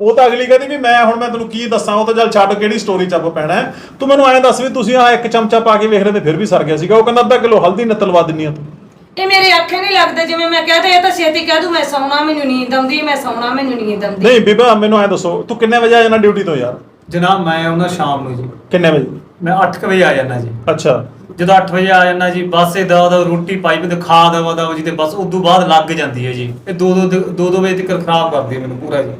ਉਹ ਤਾਂ ਅਗਲੀ ਕਹਿੰਦੀ ਵੀ ਮੈਂ ਹੁਣ ਮੈਂ ਤੈਨੂੰ ਕੀ ਦੱਸਾਂ ਉਹ ਤਾਂ ਚੱਲ ਛੱਡ ਕਿਹੜੀ ਸਟੋਰੀ ਚੱਪ ਪੈਣਾ ਹੈ। ਤੂੰ ਮੈਨੂੰ ਐਂ ਦੱਸ ਵੀ ਤੁਸੀਂ ਆ ਇੱਕ ਚਮਚਾ ਪਾ ਕੇ ਵੇਖ ਰਹੇ ਤੇ ਫਿਰ ਵੀ ਸਰ ਗਿਆ ਸੀਗਾ। ਉਹ ਕਹਿੰਦਾ ਅੱਧਾ ਕਿਲੋ ਹਲਦੀ ਨਤਲਵਾ ਦਿੰਨੀ ਆ ਤੂੰ। ਇਹ ਮੇਰੇ ਅੱਖੇ ਨਹੀਂ ਲੱਗਦੇ ਜਿਵੇਂ ਮੈਂ ਕਹਤੇ ਇਹ ਤਾਂ ਛੇਤੀ ਕਹਿ ਦੂ ਮੈਂ ਸੌਣਾ ਮੈਨੂੰ ਨੀਂਦ ਆਉਂਦੀ ਮੈਂ ਸੌਣਾ ਮੈਨੂੰ ਨੀਂਦ ਆਉਂਦੀ। ਨਹੀਂ ਬੀਬਾ ਮੈਨੂੰ ਐਂ ਦੱਸੋ ਤੂੰ ਕਿੰਨੇ ਵਜੇ ਆ ਜਾਣਾ ਡਿਊਟੀ ਤੋਂ ਯਾਰ? ਜਨਾਬ ਮੈਂ ਆਉਣਾ ਸ਼ਾਮ ਨੂੰ ਜੀ। ਕਿੰਨੇ ਵਜੇ? ਮੈਂ 8 ਵਜੇ ਆ ਜਾਣਾ ਜੀ। ਅੱਛਾ। ਜਦੋਂ 8 ਵਜੇ ਆ ਜਾਣਾ ਜੀ ਬਸ ਇਹ ਦਾ ਉਹਦਾ ਰੋਟੀ ਪਾਈਪ ਤੇ ਖਾ ਦਵਾ ਦਵਾ ਜੀ ਤੇ ਬਸ ਉਸ ਤੋਂ ਬਾਅਦ ਲੱਗ ਜਾਂਦੀ ਹੈ ਜੀ। ਇਹ 2 2 2 2 ਵਜੇ ਤੱਕ ਖਰਾਬ ਕਰਦੀ ਹੈ ਮੈਨੂੰ ਪੂਰਾ ਜੀ।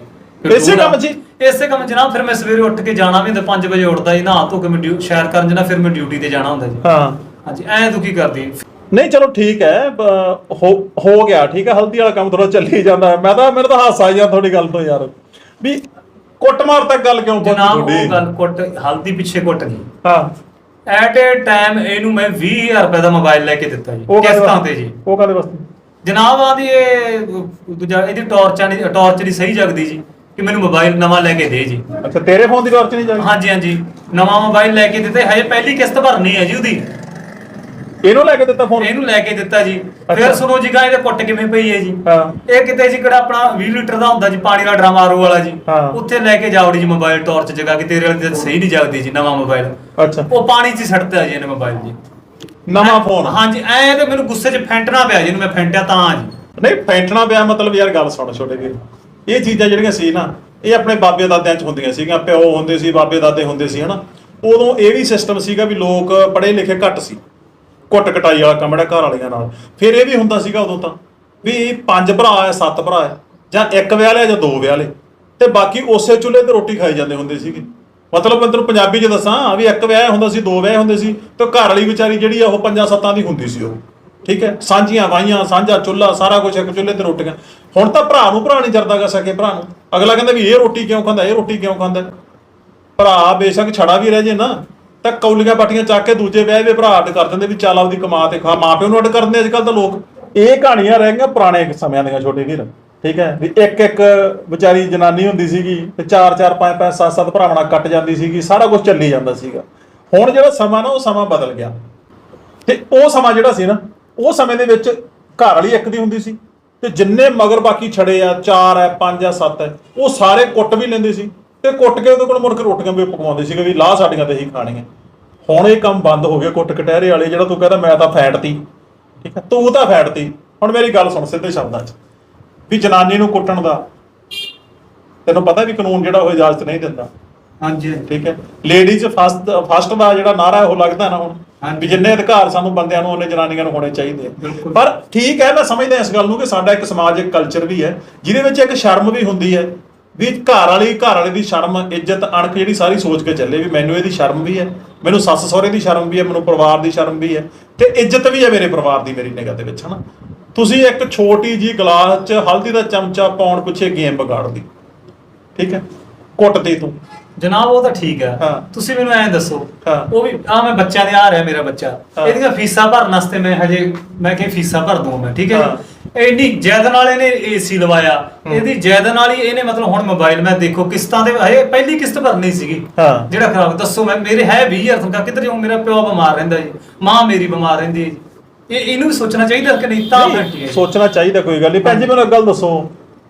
ਇਸੇ ਕੰਮ 'ਚ ਹੀ? ਇਸੇ ਕੰਮ ਜਨਾਬ ਫਿਰ ਮੈਂ ਸਵੇਰੇ ਉੱਠ ਕੇ ਜਾਣਾ ਵੀ ਹੁੰਦਾ 5 ਵਜੇ ਉੱਠਦਾ ਜੀ ਨਹਾ ਧੋ ਕੇ ਮੈਂ ਡਿਊ- ਸੈਰ ਕਰਨ ਜਾਣਾ ਫਿਰ ਮੈਂ ਡਿਊਟੀ ਤੇ ਜਾਣਾ ਹੁੰਦਾ ਜੀ ਹਾਂ ਹਾਂਜੀ ਐ ਦੁਖੀ ਕਰਦੀ ਹੈ। ਨਹੀਂ ਚਲੋ ਠੀਕ ਹੈ ਬ- ਹੋ ਹੋ ਗਿਆ ਠੀਕ ਹੈ ਹਲਦੀ ਵਾਲਾ ਕੰਮ ਥੋੜਾ ਚੱਲੀ ਜਾਂਦਾ ਹੈ। ਮੈਂ ਤਾਂ ਮੈਨੂੰ ਤਾਂ ਹਾਸਾ ਆਈ ਜਾਂਦਾ ਤੁਹਾਡੀ ਗੱਲ ਤੋਂ ਯਾਰ ਵੀ ਕੁੱਟਮਾਰ ਤੱਕ ਗੱਲ ਕਿਉਂ ਪਹੁੰਚੀ ਜਨਾਬ ਉਹ ਤੁਹਾਡੀ ਗੱਲ ਕੁੱਟ ਹਲਦੀ ਪਿੱਛੇ ਕੁੱਟ ਗਈ ਹਾਂ ਐਟ ਏ ਟਾਈਮ ਇਹਨੂੰ ਮੈਂ 20000 ਰੁਪਏ ਦਾ ਮੋਬਾਈਲ ਲੈ ਕੇ ਦਿੱਤਾ ਜੀ ਉਹ ਕਾਹਦੇ ਕਿਸ਼ਤਾਂ ਵਾਸਤੇ? ਤੇ ਜੀ ਉਹ ਕਾਦੇ ਵਾਸਤੇ ਜਨਾਬ ਆਦੀ ਇਹ ਦੂਜਾ ਇਹਦੀ ਟਾਰਚਾਂ ਦੀ ਟਾਰਚ ਨਹੀਂ ਸਹੀ ਜਗਦੀ ਜੀ ਕਿ ਮੈਨੂੰ ਮੋਬਾਈਲ ਨਵਾਂ ਲੈ ਕੇ ਦੇ ਜੀ। ਅੱਛਾ ਤੇਰੇ ਫੋਨ ਦੀ ਟਾਰਚ ਨਹੀਂ ਜਾਗੀ ਹਾਂਜੀ ਹਾਂਜੀ। ਨਵਾਂ ਮੋਬਾਈਲ ਲੈ ਕੇ ਦਿੱਤੇ ਹਜੇ ਪਹਿਲੀ ਕਿਸ਼ਤ ਭਰਨੀ ਹੈ ਜੀ ਉਹਦੀ। ਇਹਨੂੰ ਲੈ ਕੇ ਦਿੱਤਾ ਫੋਨ ਇਹਨੂੰ ਲੈ ਕੇ ਦਿੱਤਾ ਜੀ। ਅੱਛਾ। ਫਿਰ ਸੁਣੋ ਜੀ ਗਾਂ ਇਹਦੇ ਕੁੱਟ ਕਿਵੇਂ ਪਈ ਹੈ ਜੀ। ਹਾਂ। ਇਹ ਕਿਤੇ ਜੀ ਕਿਹੜਾ ਆਪਣਾ 20 ਲੀਟਰ ਦਾ ਹੁੰਦਾ ਜੀ ਪਾਣੀ ਦਾ ਡਰਮ ਆਰੋ ਵਾਲਾ ਜੀ। ਹਾਂ। ਉੱਥੇ ਲੈ ਕੇ ਜਾਵੜੀ ਜੀ ਮੋਬਾਈਲ ਟਾਰਚ ਜਗਾ ਕੇ ਤੇਰੇ ਵਾਲੀ ਤੇ ਸਹੀ ਨਹੀਂ ਜਗਦੀ ਜੀ ਨਵਾਂ ਮੋਬਾਈਲ ਅੱਛਾ। ਉਹ ਪਾਣੀ 'ਚ ਹੀ ਜੀ ਇਹਨੇ ਮੋਬਾਈਲ ਜੀ। ਨਵਾਂ ਫੋਨ ਹਾਂਜੀ ਐ ਤੇ ਮੈਨੂੰ ਗੁੱਸੇ 'ਚ ਫੈਂਟਣਾ ਪਿਆ ਜੀ ਇਹਨੂੰ ਮੈਂ ਫੈਂਟਿਆ ਤਾਂ ਜੀ। ਨਹੀਂ ਫੈਂਟਣਾ ਪਿਆ ਮਤਲਬ ਯਾਰ ਗੱਲ ਸੁਣ ਛੋਟੇ ਵੀਰ। ਇਹ ਚੀਜ਼ਾਂ ਜਿਹੜੀਆਂ ਸੀ ਨਾ, ਇਹ ਆਪਣੇ ਬਾਬੇ ਦਾਦਿਆਂ ਚ ਹੁੰਦੀਆਂ ਸੀਗੀਆਂ ਪਿਓ ਹੁੰਦੇ ਸੀ, ਬਾਬੇ ਦਾਦੇ ਹੁੰਦੇ ਸੀ, ਹਨਾ। ਉਦੋਂ ਇਹ ਵੀ ਸਿਸਟਮ ਸੀਗਾ ਵੀ ਲੋਕ ਪੜ੍ਹੇ ਲਿਖੇ ਘੱਟ ਸੀ ਕੁੱਟ ਕਟਾਈ ਵਾਲਾ ਕੰਮ ਜਿਹੜਾ ਘਰ ਵਾਲਿਆਂ ਨਾਲ। ਫਿਰ ਇਹ ਵੀ ਹੁੰਦਾ ਸੀਗਾ ਉਦੋਂ ਤਾਂ, ਵੀ ਪੰਜ ਭਰਾ ਆ, ਸੱਤ ਭਰਾ ਆ, ਜਾਂ ਇੱਕ ਵਿਆਹ ਲਿਆ ਜਾਂ ਦੋ ਵਿਆਹ ਲਏ ਤੇ ਬਾਕੀ ਉਸੇ ਚੁੱਲ੍ਹੇ ਤੇ ਰੋਟੀ ਖਾਈ ਜਾਂਦੇ ਹੁੰਦੇ ਸੀਗੇ। ਮਤਲਬ ਮੈਂ ਤੈਨੂੰ ਪੰਜਾਬੀ 'ਚ ਦੱਸਾਂ, ਵੀ ਇੱਕ ਵਿਆਹ ਹੁੰਦਾ ਸੀ, ਦੋ ਵਿਆਹ ਹੁੰਦੇ ਸੀ, ਤੇ ਘਰ ਵਾਲੀ ਵਿਚਾਰੀ ਜਿਹੜੀ ਆ ਉਹ ਪੰਜਾਂ ਸੱਤਾਂ ਦੀ ਹੁੰਦੀ ਸੀ ਉਹ। ਠੀਕ ਹੈ? ਸਾਂਝੀਆਂ ਵਾਈਆਂ ਸਾਂਝਾ ਚੁੱਲ੍ਹਾ, ਸਾਰਾ ਕੁਝ ਇੱਕ ਚੁੱਲ੍ਹੇ ਤੇ ਰੋਟੀਆਂ। ਹੁਣ ਤਾਂ ਭਰਾ ਨੂੰ ਭਰਾ ਨਹੀਂ ਜਰਦਾ ਕਰ ਸਕੇ, ਭਰਾ ਨੂੰ। ਅਗਲਾ ਕਹਿੰਦਾ ਵੀ ਇਹ ਰੋਟੀ ਕਿਉਂ ਖਾਂਦਾ, ਇਹ ਰੋਟੀ ਕਿਉਂ ਖਾਂਦਾ? ਭਰਾ ਬੇਸ਼ੱਕ ਛੜਾ ਵੀ ਰਹਿ ਜੇ ਨਾ, ਤਾਂ ਕੌਲੀਆਂ ਬਾਟੀਆਂ ਚੱਕ ਕੇ ਦੂਜੇ ਵਿਆਹ ਦੇ ਭਰਾ ਅੱਡ ਕਰ ਦਿੰਦੇ ਵੀ ਚੱਲ ਆਪਦੀ ਕਮਾ ਤੇ ਖਾ। ਮਾਂ ਪਿਓ ਨੂੰ ਅੱਡ ਕਰ ਦਿੰਦੇ ਅੱਜ ਕੱਲ ਤਾਂ ਲੋਕ। ਇਹ ਕਹਾਣੀਆਂ ਰਹਿ ਗਈਆਂ ਪੁਰਾਣੇ ਸਮਿਆਂ ਦੀਆਂ, ਛੋਟੇ ਵੀਰ। ਠੀਕ ਹੈ? ਵੀ ਇੱਕ ਇੱਕ ਵਿਚਾਰੀ ਜਨਾਨੀ ਹੁੰਦੀ ਸੀਗੀ, ਤੇ ਚਾਰ ਚਾਰ ਪੰਜ ਪੰਜ ਸੱਤ ਸੱਤ ਭਰਾਵਣਾ ਕੱਟ ਜਾਂਦੀ ਸੀਗੀ, ਸਾਰਾ ਕੁਝ ਚੱਲੀ ਜਾਂਦਾ ਸੀਗਾ। ਹੁਣ ਜਿਹੜਾ ਸਮਾਂ ਨਾ, ਉਹ ਸਮਾਂ ਬਦਲ ਗਿਆ। ਤੇ ਉਹ ਸਮਾਂ ਜਿਹੜਾ ਸੀ ਨਾ ਉਹ ਸਮੇਂ ਦੇ ਵਿੱਚ ਘਰ ਵਾਲੀ ਇੱਕ ਦੀ ਹੁੰਦੀ ਸੀ ਤੇ ਜਿੰਨੇ ਮਗਰ ਬਾਕੀ ਛੜੇ ਆ, ਚਾਰ ਆ, ਪੰਜ ਆ, ਸੱਤ ਆ, ਉਹ ਸਾਰੇ ਕੁੱਟ ਵੀ ਲੈਂਦੇ ਸੀ ਤੇ ਕੁੱਟ ਕੇ ਉਹਦੇ ਕੋਲ ਮੁੜ ਕੇ ਰੋਟੀਆਂ ਵੀ ਪਕਵਾਉਂਦੇ ਸੀਗੇ ਵੀ ਲਾਹ ਸਾਡੀਆਂ ਤੇ ਹੀ ਖਾਣੀਆਂ। ਹੁਣ ਇਹ ਕੰਮ ਬੰਦ ਹੋ ਗਿਆ ਕੁੱਟ ਕਟਹਿਰੇ ਵਾਲੇ, ਜਿਹੜਾ ਤੂੰ ਕਹਿੰਦਾ ਮੈਂ ਤਾਂ ਫੈਟਤੀ। ਠੀਕ ਹੈ ਤੂੰ ਤਾਂ ਫੈਟਤੀ। ਹੁਣ ਮੇਰੀ ਗੱਲ ਸੁਣ ਸਿੱਧੇ ਸ਼ਬਦਾਂ 'ਚ। ਵੀ ਜਨਾਨੀ ਨੂੰ ਕੁੱਟਣ ਦਾ ਤੈਨੂੰ ਪਤਾ ਵੀ ਕਾਨੂੰਨ ਜਿਹੜਾ ਉਹ ਇਜਾਜ਼ਤ ਨਹੀਂ ਦਿੰਦਾ। ਹਾਂਜੀ ਠੀਕ ਹੈ। ਲੇਡੀਜ਼ ਫਸਟ ਫਸਟ ਦਾ ਜਿਹੜਾ ਨਾਰਾ ਉਹ ਲੱਗਦਾ ਨਾ ਹੁਣ। ਵੀ ਜਿੰਨੇ ਅਧਿਕਾਰ ਸਾਨੂੰ ਬੰਦਿਆਂ ਨੂੰ ਉਹਨੇ ਜਨਾਨੀਆਂ ਨੂੰ ਹੋਣੇ ਚਾਹੀਦੇ ਆ। ਪਰ ਠੀਕ ਹੈ ਮੈਂ ਸਮਝਦਾ ਇਸ ਗੱਲ ਨੂੰ ਕਿ ਸਾਡਾ ਇੱਕ ਸਮਾਜਿਕ ਕਲਚਰ ਵੀ ਹੈ ਜਿਹਦੇ ਵਿੱਚ ਇੱਕ ਸ਼ਰਮ ਵੀ ਹੁੰਦੀ ਹੈ ਵੀ ਘਰ ਵਾਲੀ ਘਰ ਵਾਲੇ ਦੀ ਸ਼ਰਮ ਇੱਜ਼ਤ ਅਣਖ ਜਿਹੜੀ ਸਾਰੀ ਸੋਚ ਕੇ ਚੱਲੇ ਵੀ ਮੈਨੂੰ ਇਹਦੀ ਸ਼ਰਮ ਵੀ ਹੈ ਮੈਨੂੰ ਸੱਸ ਸਹੁਰੇ ਦੀ ਸ਼ਰਮ ਵੀ ਹੈ ਮੈਨੂੰ ਪਰਿਵਾਰ ਦੀ ਸ਼ਰਮ ਵੀ ਹੈ ਤੇ ਇੱਜ਼ਤ ਵੀ ਹੈ ਮੇਰੇ ਪਰਿਵਾਰ ਦੀ ਮੇਰੀ ਨਿਗਾਹ ਦੇ ਵਿੱਚ ਹਨਾ? ਤੁਸੀਂ ਇੱਕ ਛੋਟੀ ਜੀ ਗਲਾਸ 'ਚ ਹਲਦੀ ਦਾ ਚਮਚਾ ਪਾਉਣ ਪਿੱਛੇ ਗੇਮ ਵਿਗਾੜਦੀ। ਠੀਕ ਹੈ? ਕੁੱਟਦੀ ਤੂੰ। ਜਨਾਬ ਉਹ ਤਾਂ ਠੀਕ ਹੈ ਹਾਂ। ਤੁਸੀਂ ਮੈਨੂੰ ਐਂ ਦੱਸੋ ਹਾਂ। ਉਹ ਵੀ ਆ ਮੈਂ ਬੱਚਿਆਂ ਦੇ ਆ ਰਿਹਾ ਮੇਰਾ ਬੱਚਾ ਹਾਂ। ਇਹਦੀਆਂ ਫੀਸਾਂ ਭਰਨ ਵਾਸਤੇ ਮੈਂ ਹਜੇ ਮੈਂ ਕਿ ਫੀਸਾਂ ਭਰ ਦੂੰ ਮੈਂ ਠੀਕ ਹੈ ਹਾਂ। ਇੰਨੀ ਜੈਦ ਨਾਲ ਇਹਨੇ ਏਸੀ ਲਵਾਇਆ ਇਹਦੀ ਜੈਦ ਨਾਲ ਹੀ ਇਹਨੇ ਮਤਲਬ ਹੁਣ ਮੋਬਾਈਲ ਮੈਂ ਦੇਖੋ ਕਿਸ਼ਤਾਂ ਦੇ ਹਜੇ ਪਹਿਲੀ ਕਿਸ਼ਤ ਭਰਨੀ ਸੀਗੀ ਹਾਂ। ਜਿਹੜਾ ਖਰਾਬ ਦੱਸੋ ਮੈਂ ਮੇਰੇ ਹੈ 20000 ਤਨਖਾਹ ਕਿੱਧਰ ਜਾਊਂ ਮੇਰਾ ਪਿਓ ਬਿਮਾਰ ਰਹਿੰਦਾ ਜੀ ਮਾਂ ਮੇਰੀ ਬਿਮਾਰ ਰਹਿੰਦੀ ਹੈ ਜੀ ਇਹ ਇਹਨੂੰ ਵੀ ਸੋਚਣਾ ਚਾਹੀਦਾ ਕਿ ਨਹੀਂ ਤਾਂ ਨਹੀਂ, ਹੈ। ਸੋਚਣਾ ਚਾਹੀਦਾ ਕੋਈ ਗੱਲ ਨਹੀਂ ਭੈਣ ਜੀ ਮੈਨੂੰ ਇੱਕ ਗੱਲ ਦੱਸੋ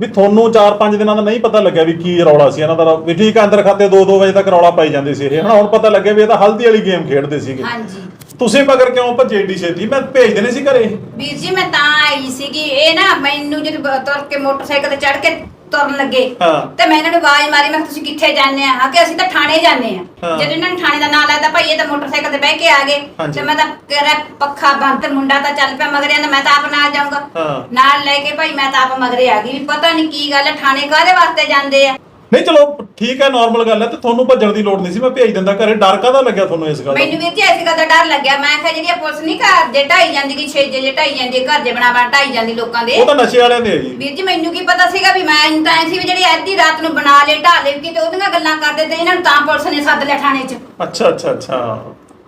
ਵੀ ਤੁਹਾਨੂੰ 4-5 ਦਿਨਾਂ ਦਾ ਨਹੀਂ ਪਤਾ ਲੱਗਿਆ ਵੀ ਕੀ ਰੌਲਾ ਸੀ। ਇਹਨਾਂ ਦਾ ਵੀ ਠੀਕ ਆ ਅੰਦਰ ਖਾਤੇ 2-2 ਵਜੇ ਤੱਕ ਰੌਲਾ ਪਾਈ ਜਾਂਦੇ ਸੀ ਇਹ। ਹਨਾ ਹੁਣ ਪਤਾ ਲੱਗਿਆ ਵੀ ਇਹ ਤਾਂ ਹਲਦੀ ਵਾਲੀ ਗੇਮ ਖੇਡਦੇ ਸੀਗੇ। ਹਾਂਜੀ। ਤੁਸੀਂ ਮਗਰ ਕਿਉਂ ਭੱਜੇ ਏਡੀ ਛੇਤੀ? ਮੈਂ ਭੇਜ ਦੇਣੇ ਸੀ ਘਰੇ। ਵੀਰ ਜੀ ਮੈਂ ਤਾਂ ਆਈ ਸੀਗੀ। ਇਹ ਨਾ ਮੈਨੂੰ ਜਦ ਤੁਰ ਕੇ ਮੋਟਰਸਾਈਕਲ ਤੇ ਚੜ ਕੇ ਤੁਰਨ ਲੱਗੇ ਹਾਂ। ਤੇ ਮੈਂ ਇਹਨਾਂ ਨੂੰ ਆਵਾਜ਼ ਮਾਰੀ ਮੈਂ ਕਿਹਾ ਤੁਸੀਂ ਕਿੱਥੇ ਜਾਂਦੇ ਆ ਆ ਕਿ ਅਸੀਂ ਤਾਂ ਥਾਣੇ ਜਾਂਦੇ ਆ ਹਾਂ। ਜਦੋਂ ਇਹਨਾਂ ਨੂੰ ਥਾਣੇ ਦਾ ਨਾਂ ਲੱਗਦਾ ਭਾਈ ਇਹ ਤਾਂ ਮੋਟਰਸਾਈਕਲ ਤੇ ਬਹਿ ਕੇ ਆ ਗਏ ਹਾਂਜੀ। ਤੇ ਮੈਂ ਤਾਂ ਕਿਹਾ ਪੱਖਾ ਬੰਦ ਤੇ ਮੁੰਡਾ ਤਾਂ ਚੱਲ ਪਿਆ ਮਗਰ ਜਾਂਦਾ ਮੈਂ ਤਾਂ ਆਪ ਨਾਲ ਜਾਊਂਗਾ ਹਾਂ। ਨਾਲ ਲੈ ਕੇ ਭਾਈ ਮੈਂ ਤਾਂ ਆਪ ਮਗਰੇ ਆ ਗਈ ਵੀ ਪਤਾ ਨਹੀਂ ਕੀ ਗੱਲ ਹੈ ਥਾਣੇ ਕਾਹਦੇ ਵਾਸਤੇ ਜਾਂਦੇ ਆ ਨਹੀਂ ਚਲੋ ਠੀਕ ਹੈ ਨਾਰਮਲ ਗੱਲ ਹੈ ਤੇ ਤੁਹਾਨੂੰ ਭੱਜਣ ਦੀ ਲੋੜ ਨਹੀਂ ਸੀ ਮੈਂ ਭੇਜ ਦਿੰਦਾ ਘਰੇ। ਡਰ ਕਾਹਦਾ ਲੱਗਿਆ ਤੁਹਾਨੂੰ ਇਸ ਗੱਲ ਦਾ? ਮੈਨੂੰ ਵੀਰ ਜੀ ਐਸੀ ਗੱਲ ਦਾ ਡਰ ਲੱਗਿਆ। ਮੈਂ ਕਿਹਾ ਜਿਹੜੀ ਪੁਲਿਸ ਨਹੀਂ ਘਰ ਦੇ ਢਾਈ ਜਾਂਦੀ ਕਿ ਛੇਜੇ ਜੇ ਢਾਈ ਜਾਂਦੀ ਘਰ ਦੇ ਬਣਾ ਬਣਾ ਢਾਈ ਜਾਂਦੀ ਲੋਕਾਂ ਦੇ। ਉਹ ਤਾਂ ਨਸ਼ੇ ਵਾਲਿਆਂ ਦੇ ਹੈ ਜੀ। ਵੀਰ ਜੀ ਮੈਨੂੰ ਕੀ ਪਤਾ ਸੀਗਾ ਵੀ ਮੈਂ ਇੰਨ ਤਾਂ ਐ ਸੀ ਵੀ ਜਿਹੜੀ ਅੱਧੀ ਰਾਤ ਨੂੰ ਬਣਾ ਲੇ ਢਾ ਲੇ ਕਿਤੇ ਉਹਦੀਆਂ ਗੱਲਾਂ ਕਰਦੇ ਤੇ ਇਹਨਾਂ ਨੂੰ ਤਾਂ ਪੁਲਿਸ ਨੇ ਸੱਦ ਲਿਆ ਥਾਣੇ 'ਚ। ਅੱਛਾ ਅੱਛਾ ਅੱਛਾ।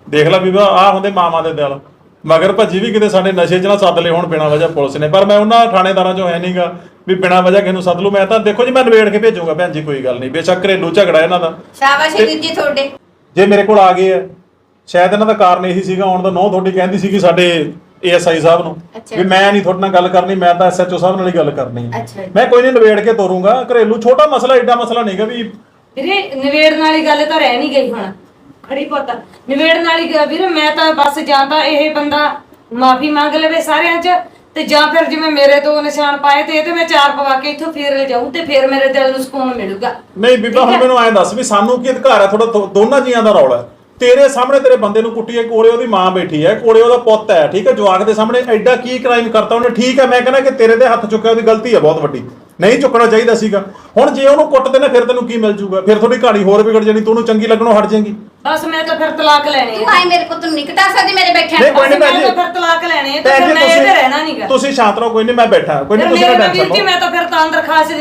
ਦੇਖ ਲੈ ਬੀਬਾ ਆ ਹੁੰਦੇ ਮਾਮਾ ਦੇ ਦਿਲ। ਮਗਰ ਭੱਜੀ ਵੀ ਕਿਤੇ ਸਾਡੇ ਨਸ਼ੇ 'ਚ ਨਾ ਸੱਦ ਲਏ ਹੁਣ ਬਿਨਾਂ ਵਜ੍ਹਾ ਪੁਲਿਸ ਨੇ। ਪਰ ਮੈਂ ਉਹਨਾਂ ਥਾਣੇਦਾਰਾਂ 'ਚੋਂ ਹੈ ਨਹੀਂਗਾ ਵੀ ਬਿਨਾਂ ਵਜ੍ਹਾ ਕਿਸੇ ਨੂੰ ਸੱਦ ਲੂ ਮੈਂ ਤਾਂ ਦੇਖੋ ਜੀ ਮੈਂ ਨਵੇੜ ਕੇ ਭੇਜੂਗਾ ਭੈਣ ਜੀ ਕੋਈ ਗੱਲ ਨਹੀਂ ਬੇਸ਼ੱਕ ਘਰੇਲੂ ਝਗੜਾ ਇਹਨਾਂ ਦਾ ਸ਼ਾਬਾਸ਼ ਵੀਰ ਜੀ ਤੁਹਾਡੇ ਜੇ ਮੇਰੇ ਕੋਲ ਆ ਗਏ ਆ ਸ਼ਾਇਦ ਇਹਨਾਂ ਦਾ ਕਾਰਨ ਇਹੀ ਸੀਗਾ ਆਉਣ ਦਾ ਨੋ ਤੁਹਾਡੀ ਕਹਿੰਦੀ ਸੀ ਕਿ ਸਾਡੇ ਏਐਸਆਈ ਸਾਹਿਬ ਨੂੰ ਅੱਛਾ। ਵੀ ਮੈਂ ਨਹੀਂ ਤੁਹਾਡੇ ਨਾਲ ਗੱਲ ਕਰਨੀ ਮੈਂ ਤਾਂ ਐਸਐਚਓ ਸਾਹਿਬ ਨਾਲ ਹੀ ਗੱਲ ਕਰਨੀ ਹੈ ਅੱਛਾ ਜੀ। ਮੈਂ ਕੋਈ ਨਹੀਂ ਨਵੇੜ ਕੇ ਤੋਰੂੰਗਾ ਘਰੇਲੂ ਛੋਟਾ ਮਸਲਾ ਏਡਾ ਮਸਲਾ ਨਹੀਂਗਾ ਵੀ ਵੀਰੇ ਨਿਵੇੜਨ ਵਾਲੀ ਗੱਲ ਤਾਂ ਰਹਿ ਨਹੀਂ ਗਈ ਹੁਣ ਖੜੀ ਪੁੱਤ ਨਿਵੇੜਨ ਵਾਲੀ ਗੱਲ ਵੀਰੇ ਮੈਂ ਤਾਂ ਬਸ ਜਾਂ ਤਾਂ ਇਹ ਬੰਦਾ ਮਾਫੀ ਮੰਗ ਲਵੇ ਸਾਰਿਆਂ 'ਚ ਤੇ ਜਾਂ ਫਿਰ ਜਿਵੇਂ ਮੇਰੇ ਦੋ ਨਿਸ਼ਾਨ ਪਾਏ ਤੇ ਇਹ ਤੇ ਮੈਂ ਚਾਰ ਪਵਾ ਕੇ ਇੱਥੋਂ ਫੇਰ ਜਾਊਂ ਤੇ ਫਿਰ ਮੇਰੇ ਦਿਲ ਨੂੰ ਸਕੂਨ ਮਿਲੂਗਾ। ਨਹੀਂ ਬੀਬਾ ਹੁਣ ਮੈਨੂੰ ਐਂ ਦੱਸ ਵੀ ਸਾਨੂੰ ਕੀ ਅਧਿਕਾਰ ਹੈ? ਥੋੜਾ ਦੋਨਾਂ ਜੀਆਂ ਦਾ ਰੌਲਾ ਹੈ। ਤੇਰੇ ਸਾਹਮਣੇ ਤੇਰੇ ਬੰਦੇ ਨੂੰ ਕੁੱਟੀਏ ਕੋਲੇ ਉਹਦੀ ਮਾਂ ਬੈਠੀ ਹੈ ਕੋਲੇ ਉਹਦਾ ਪੁੱਤ ਹੈ ਠੀਕ ਹੈ? ਜਵਾਕ ਦੇ ਸਾਹਮਣੇ ਐਡਾ ਕੀ ਕ੍ਰਾਈਮ ਕਰਤਾ ਉਹਨੇ? ਠੀਕ ਹੈ ਮੈਂ ਕਹਿੰਦਾ ਕਿ ਤੇਰੇ ਤੇ ਹੱਥ ਚੁੱਕਿਆ ਉਹਦੀ ਗਲਤੀ ਹੈ ਬਹੁਤ ਵੱਡੀ। ਨਹੀਂ ਚੁੱਕਣਾ ਚਾਹੀਦਾ ਸੀਗਾ। ਹੁਣ ਜੇ ਉਹਨੂੰ ਕੁੱਟਦੇ ਨੇ ਫਿਰ ਤੈਨੂੰ ਕੀ ਮਿਲ ਜੂਗਾ? ਫਿਰ ਤੁਹਾਡੀ ਕਹਾਣੀ ਹੋਰ ਵਿਗੜ ਜਾਣੀ ਤੂੰ ਉਹਨੂੰ ਚੰਗੀ ਲੱਗਣੋਂ ਹਟ ਜਾਏਗੀ। ਬਸ ਮੈਂ ਤਾਂ ਫਿਰ ਤਲਾਕ ਲੈਣੀ ਤੂੰ ਹੈ ਆਏ ਮੇਰੇ ਪੁੱਤ ਨੂੰ ਨਹੀਂ ਕਟਾ ਸਕਦੀ ਮੇਰੇ ਬੈਠਿਆਂ ਨਹੀਂ, ਨੂੰ। ਕੋਈ ਨਹੀਂ ਮੈਂ ਭੈਣ ਤਾਂ। ਫਿਰ ਤਲਾਕ ਲੈਣੀ ਹੈ ਤੇ ਭੈਣ ਫਿਰ ਜੀ ਮੈਂ ਇਹਦੇ ਤੁਸੀਂ ਰਹਿਣਾ ਨਹੀਂਗਾ ਤੁਸੀਂ ਸ਼ਾਂਤ ਰਹੋ ਕੋਈ ਨਹੀਂ ਮੈਂ ਬੈਠਾ। ਕੋਈ ਨਹੀਂ ਤੁਸੀਂ ਮੇਰੇ ਨਾ ਵੀਰ ਜੀ ਟੈਨਸ਼ਨ ਮੈਂ ਤਾਂ ਫਿਰ ਤਾਂ ਦਰਖਾਸਤ